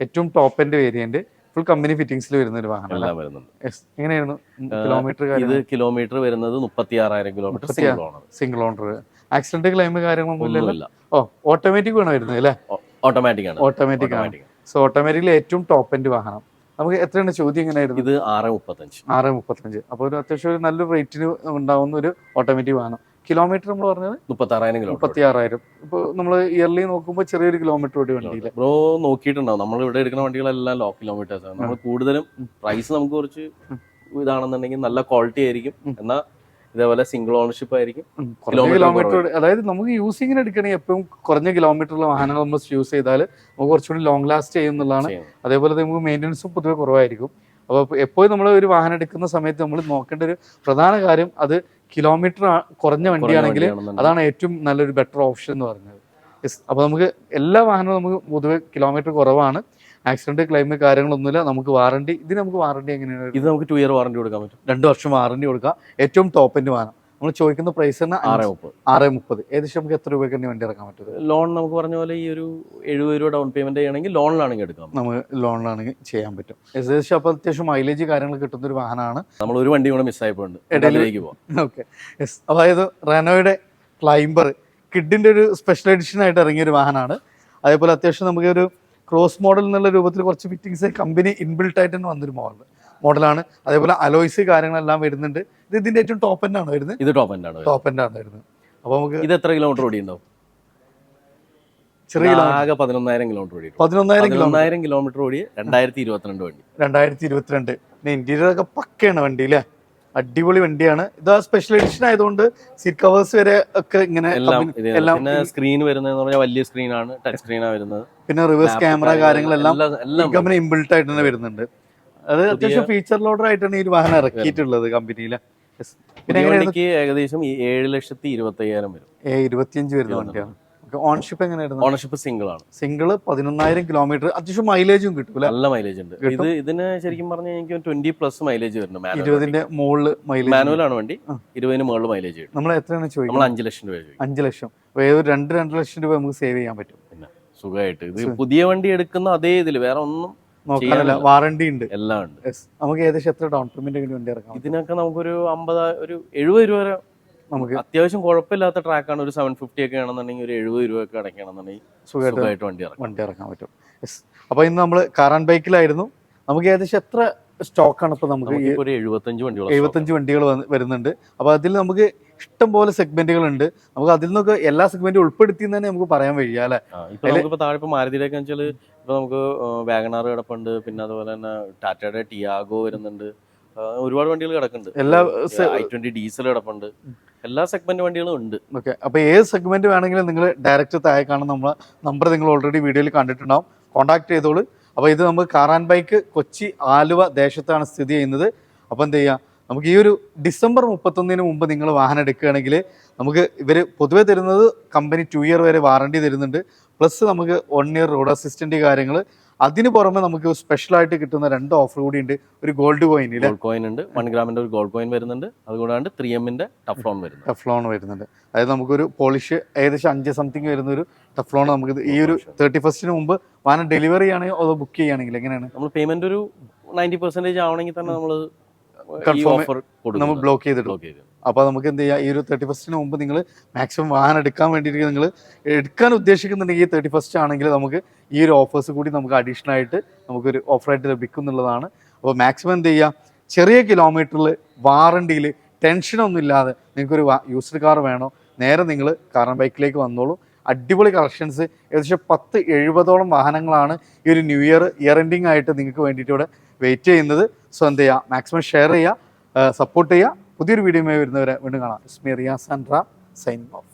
ഏറ്റവും top end variant full company ഫിറ്റിംഗ്സിൽ വരുന്ന ഒരു വാഹനം എല്ലാം വരുന്നുണ്ട്. എങ്ങനെയായിരുന്നു കിലോമീറ്റർ ഇത് കിലോമീറ്റർ വരുന്നത് മുപ്പത്തി ആറായിരം kilometre single owner single owner accident claim കാര്യങ്ങളൊന്നും ഇല്ലല്ലോ? ഓ ഓട്ടോമാറ്റിക് വേണമായിരുന്നു വരുന്നത് അല്ലേ ഓട്ടോമാറ്റിക് ആണ്. ഓട്ടോമാറ്റിക് ആണ്. സോ ഓട്ടോമാറ്റിക്കലി ഏറ്റവും ടോപ്പ് എൻഡ് വാഹനം. നമുക്ക് എത്രയാണ് ചോദ്യം എങ്ങനെയായിരുന്നു ഇത് ആറ് മുപ്പത്തഞ്ച്. ആറ് മുപ്പത്തഞ്ച്. അപ്പോൾ ഒരു അത്യാവശ്യം ഒരു നല്ലൊരു റേറ്റിന് ഉണ്ടാവുന്ന ഒരു ഓട്ടോമാറ്റിക് വാഹനം. കിലോമീറ്റർ നമ്മൾ പറഞ്ഞത്? മുപ്പത്തി ആറായിരം കിലോമീറ്റർ മുപ്പത്തി ആറായിരം ഇപ്പോൾ നമ്മൾ ഇയർലി നോക്കുമ്പോൾ ചെറിയൊരു കിലോമീറ്റർ ഓടി വണ്ടിയില്ല ബ്രോ നോക്കിയിട്ടുണ്ടാവും. നമ്മൾ ഇവിടെ എടുക്കുന്ന വണ്ടികളെല്ലാം ലോ കിലോമീറ്റേഴ്സ് ആണ്. നമ്മൾ കൂടുതലും പ്രൈസ് നമുക്ക് കുറച്ച് ഇതാണെന്നുണ്ടെങ്കിൽ നല്ല ക്വാളിറ്റി ആയിരിക്കും. എന്നാൽ ഇതേപോലെ സിംഗിൾ ഓണർഷിപ്പ് ആയിരിക്കും. കിലോമീറ്റർ അതായത് നമുക്ക് യൂസിങ്ങിന് എടുക്കണേ എപ്പോഴും കുറഞ്ഞ കിലോമീറ്ററുള്ള വാഹനങ്ങൾ നമ്മൾ യൂസ് ചെയ്താൽ നമുക്ക് കുറച്ചുകൂടി ലോങ് ലാസ്റ്റ് ചെയ്യുന്നുള്ളതാണ് എന്നുള്ളതാണ്. അതേപോലെ നമുക്ക് മെയിന്റനൻസും പൊതുവെ കുറവായിരിക്കും. അപ്പോൾ എപ്പോഴും നമ്മൾ ഒരു വാഹനം എടുക്കുന്ന സമയത്ത് നമ്മൾ നോക്കേണ്ട ഒരു പ്രധാന കാര്യം അത് കിലോമീറ്റർ കുറഞ്ഞ വണ്ടിയാണെങ്കിൽ അതാണ് ഏറ്റവും നല്ലൊരു ബെറ്റർ ഓപ്ഷൻ എന്ന് പറയുന്നത്. അപ്പോൾ നമുക്ക് എല്ലാ വാഹനവും നമുക്ക് പൊതുവെ കിലോമീറ്റർ കുറവാണ്. ആക്സിഡന്റ് ക്ലെയിം കാര്യങ്ങളൊന്നുമില്ല. നമുക്ക് വാറണ്ടി ഇതിന് നമുക്ക് വാറണ്ടി എങ്ങനെയാണ് ഇത് നമുക്ക് ടു ഇയർ വാറണ്ടി കൊടുക്കാൻ പറ്റും. രണ്ട് വർഷം വാറണ്ടി കൊടുക്കാം ഏറ്റവും ടോപ്പ് എൻഡ് വാഹനം. നമ്മൾ ചോദിക്കുന്ന പ്രൈസ് തന്നെ ആറ് മുപ്പത്. ആറ് മുപ്പത്. ഏകദേശം നമുക്ക് എത്ര രൂപയ്ക്ക് തന്നെ വണ്ടി ഇറക്കാൻ പറ്റും? ലോൺ നമുക്ക് പറഞ്ഞ പോലെ ഈ ഒരു എഴുപത് രൂപ ഡൗൺ പേയ്മെന്റ് ചെയ്യണമെങ്കിൽ ലോണിലാണെങ്കിൽ എടുക്കാം നമുക്ക്. ലോണിലാണെങ്കിൽ ചെയ്യാൻ പറ്റും. ഏകദേശം അപ്പോൾ അത്യാവശ്യം മൈലേജ് കാര്യങ്ങൾ കിട്ടുന്ന ഒരു വാഹനമാണ്. നമ്മൾ ഒരു വണ്ടി കൂടെ മിസ്സായി പോകുന്നുണ്ട് ഇടയിലേക്ക് പോകാം ഓക്കെ യെസ് അതായത് റെനോയുടെ ക്ലൈംബർ കിഡിന്റെ ഒരു സ്പെഷ്യൽ എഡിഷൻ ആയിട്ട് ഇറങ്ങിയ ഒരു വാഹനമാണ്. അതേപോലെ അത്യാവശ്യം നമുക്ക് ഒരു ക്രോസ് മോഡൽ എന്നുള്ള രൂപത്തിൽ കുറച്ച് ഫിറ്റിങ്സ് കമ്പനി ഇൻബിൽട്ട് ആയിട്ട് തന്നെ വന്നൊരു മോഡൽ മോഡലാണ്. അതേപോലെ അലോയ്സ് കാര്യങ്ങളെല്ലാം വരുന്നുണ്ട്. ഇത് ഇതിന്റെ ഏറ്റവും ടോപ്പ് എൻഡ് ആണ് വരുന്നത്? ഇത് ടോപ്പ് എൻഡ് ആണ് ടോപ്പ് എൻഡ് ആണ് വരുന്നത്. അപ്പോൾ നമുക്ക് ഇത് എത്ര കിലോമീറ്റർ ഓടി ഉണ്ടാവും ചെറിയ ആകെ പതിനൊന്നായിരം കിലോമീറ്റർ ഓടി പതിനൊന്നായിരം കിലോമീറ്റർ പതിനൊന്നായിരം കിലോമീറ്റർ ഓടി രണ്ടായിരത്തി ഇരുപത്തിരണ്ട് വണ്ടി. രണ്ടായിരത്തി ഇരുപത്തിരണ്ട്. ഇന്റീരിയർ ഒക്കെ പക്കയാണ് വണ്ടി അല്ലേ? അടിപൊളി വണ്ടിയാണ്. ഇത് സ്പെഷ്യൽ എഡിഷൻ ആയതുകൊണ്ട് സീറ്റ് കവേഴ്സ് വരെ ഒക്കെ ഇങ്ങനെ എല്ലാം സ്ക്രീൻ വരുന്നത് പറഞ്ഞാൽ വലിയ സ്ക്രീനാണ് ടച്ച് സ്ക്രീനാണ് വരുന്നത്. പിന്നെ റിവേഴ്സ് ക്യാമറ കാര്യങ്ങളെല്ലാം കമ്പനി ഇമ്പിൾട്ട് ആയിട്ട് തന്നെ വരുന്നുണ്ട്. അത് അത്യാവശ്യം ഫീച്ചർ ലോഡർ ആയിട്ടാണ് ഈ ഒരു വാഹനം ഇറക്കിയിട്ടുള്ളത് കമ്പനിയിലെ പിന്നെ ഏകദേശം ഏഴ് ലക്ഷത്തി ഇരുപത്തി അയ്യായിരം വരും ഇരുപത്തിയഞ്ച് വരുന്ന വണ്ടിയാണ് ഓൺഷിപ്പ് എങ്ങനെയായിരുന്നു? ഓണർഷിപ്പ് സിംഗിൾ ആണ്. സിംഗിൾ പതിനൊന്നായിരം കിലോമീറ്റർ അത്യാവശ്യം മൈലേജും കിട്ടും നല്ല മൈലേജ് ഉണ്ട്. ഇത് ഇതിന് ശരിക്കും പറഞ്ഞാൽ എനിക്ക് ട്വന്റി പ്ലസ് മൈലേജ് വരുന്നു ഇരുപതിന്റെ മുകളിൽ മൈലേജ് മാനുവൽ ആണ് വണ്ടി. ഇരുപതിന് മുകളിൽ മൈലേജ് കിട്ടും. നമ്മൾ എത്രയാണ് നമ്മൾ ചോദിക്കുന്നത് അഞ്ച് ലക്ഷം രൂപ അഞ്ച് ലക്ഷം. ഏതൊരു രണ്ട് രണ്ട് ലക്ഷം രൂപ നമുക്ക് സേവ് ചെയ്യാൻ പറ്റും. പിന്നെ സുഖമായിട്ട്. ഇത് പുതിയ വണ്ടി എടുക്കുന്ന അതേ ഇതിൽ വേറെ ഒന്നും നോക്കാനല്ല വാറണ്ടി ഉണ്ട്. എല്ലാം ഉണ്ട്. നമുക്ക് ഏകദേശം എത്ര ഡൗൺ പേയ്മെന്റ് വണ്ടി ഇറക്കാം? ഇതിനൊക്കെ നമുക്കൊരു അമ്പത് ഒരു എഴുപത് രൂപ വരെ നമുക്ക് അത്യാവശ്യം കുഴപ്പമില്ലാത്ത ട്രാക്കാണ് ഒരു സെവൻ ഫിഫ്റ്റി ഒക്കെ ആണെന്നുണ്ടെങ്കിൽ ഒരു എഴുപത് രൂപ ഒക്കെ സുഖമായിട്ട് സുഖമായിട്ട് വണ്ടി ഇറക്കാം. വണ്ടി ഇറക്കാൻ പറ്റും. അപ്പൊ ഇന്ന് നമ്മൾ കാറാൻ ബൈക്കിലായിരുന്നു നമുക്ക് ഏകദേശം എത്ര സ്റ്റോക്കാണ് ഇപ്പൊ നമുക്ക് ഒരു എഴുപത്തഞ്ച് വണ്ടികൾ എഴുപത്തഞ്ച് വണ്ടികൾ വരുന്നുണ്ട്. അപ്പൊ അതിൽ നമുക്ക് ഇഷ്ടം പോലെ സെഗ്മെന്റുകൾ ഉണ്ട് നമുക്ക് അതിൽ നിന്നൊക്കെ എല്ലാ സെഗ്മെന്റും ഉൾപ്പെടുത്തി തന്നെ നമുക്ക് പറയാൻ വയ്യ അല്ലെ? നമുക്കിപ്പോ താഴെ ഇപ്പൊ മാരുതിയിലൊക്കെ വെച്ചാൽ ഇപ്പൊ നമുക്ക് വാഗണാർ കിടപ്പുണ്ട്. പിന്നെ അതുപോലെ തന്നെ ടാറ്റയുടെ ടിയാഗോ വരുന്നുണ്ട്. ഒരുപാട് വണ്ടികൾ കിടക്കുന്നുണ്ട്. എല്ലാ ഐ ട്വന്റി ഡീസൽ കിടപ്പുണ്ട്. എല്ലാ സെഗ്മെന്റ് വണ്ടികളും ഉണ്ട്. ഓക്കെ അപ്പൊ ഏത് സെഗ്മെന്റ് വേണമെങ്കിലും നിങ്ങൾ ഡയറക്റ്റ് താഴെ കാണുന്ന നമ്മളെ നമ്പർ നിങ്ങൾ ഓൾറെഡി വീഡിയോയിൽ കണ്ടിട്ടുണ്ടാവും. കോൺടാക്ട് ചെയ്തോളൂ. അപ്പോൾ ഇത് നമുക്ക് car and bike Kochi Aluva ദേശത്താണ് സ്ഥിതി ചെയ്യുന്നത്. അപ്പോൾ എന്ത് ചെയ്യുക നമുക്ക് ഈ ഒരു ഡിസംബർ മുപ്പത്തൊന്നിന് മുമ്പ് നിങ്ങൾ വാഹനം എടുക്കുകയാണെങ്കിൽ നമുക്ക് ഇവർ പൊതുവേ തരുന്നത് കമ്പനി ടു ഇയർ വരെ വാറണ്ടി തരുന്നുണ്ട്. പ്ലസ് നമുക്ക് വൺ ഇയർ റോഡ് അസിസ്റ്റന്റ് കാര്യങ്ങൾ അതിന് പുറമെ നമുക്ക് സ്പെഷ്യലായിട്ട് കിട്ടുന്ന രണ്ട് ഓഫർ കൂടി ഉണ്ട്. ഒരു ഗോൾഡ് കോയിൻ ഗോൾഡ് കോയിൻ ഉണ്ട്. വൺ ഗ്രാമിന്റെ ഒരു ഗോൾഡ് കോയിൻ വരുന്നുണ്ട്. അതുകൂടാണ്ട് ത്രീ എമ്മിന്റെ ടഫ്ലോൺ വരുന്നുണ്ട്. ടഫ്ലോൺ വരുന്നുണ്ട്. അതായത് നമുക്കൊരു പോളിഷ് ഏകദേശം അഞ്ച് സംതിങ് വരുന്ന ഒരു ടഫ്ലോൺ നമുക്ക് ഈ ഒരു തേർട്ടി ഫസ്റ്റിന് മുമ്പ് വാഹനം ഡെലിവറി ആണെങ്കിൽ അതോ ബുക്ക് ചെയ്യുകയാണെങ്കിൽ എങ്ങനെയാണ്? നമ്മൾ പേയ്മെന്റ് ഒരു നയന്റി പെർസെന്റേജ് ആവണമെങ്കിൽ തന്നെ നമ്മൾ ഓഫർ നമ്മൾ ബ്ലോക്ക് ചെയ്ത് ബ്ലോക്ക് ചെയ്ത് അപ്പോൾ നമുക്ക് എന്ത് ചെയ്യാം ഈ ഒരു തേർട്ടി ഫസ്റ്റിന് മുമ്പ് നിങ്ങൾ മാക്സിമം വാഹനം എടുക്കാൻ വേണ്ടിയിട്ട് നിങ്ങൾ എടുക്കാൻ ഉദ്ദേശിക്കുന്നുണ്ടെങ്കിൽ ഈ തേർട്ടി ഫസ്റ്റ് ആണെങ്കിൽ നമുക്ക് ഈ ഒരു ഓഫേഴ്സ് കൂടി നമുക്ക് അഡീഷണൽ ആയിട്ട് നമുക്കൊരു ഓഫറായിട്ട് ലഭിക്കും എന്നുള്ളതാണ് അപ്പോൾ മാക്സിമം എന്ത് ചെയ്യുക ചെറിയ കിലോമീറ്ററിൽ വാറണ്ടിയിൽ ടെൻഷനൊന്നും ഇല്ലാതെ നിങ്ങൾക്കൊരു യൂസ്ഡ് കാർ വേണോ നേരെ നിങ്ങൾ കാർ ബൈക്കിലേക്ക് വന്നോളൂ. അടിപൊളി കളക്ഷൻസ് ഏകദേശം പത്ത് എഴുപതോളം വാഹനങ്ങളാണ് ഈ ഒരു ന്യൂ ഇയർ ഇയർ എൻഡിങ് ആയിട്ട് നിങ്ങൾക്ക് വേണ്ടിയിട്ട് ഇവിടെ വെയിറ്റ് ചെയ്യുന്നത്. സോ എന്ത് ചെയ്യുക മാക്സിമം ഷെയർ ചെയ്യുക സപ്പോർട്ട് ചെയ്യുക പുതിയൊരു വീഡിയോയുമായി വരുന്നവരെ വീണ്ടും കാണാം. Ismi Riyas and Ram sign off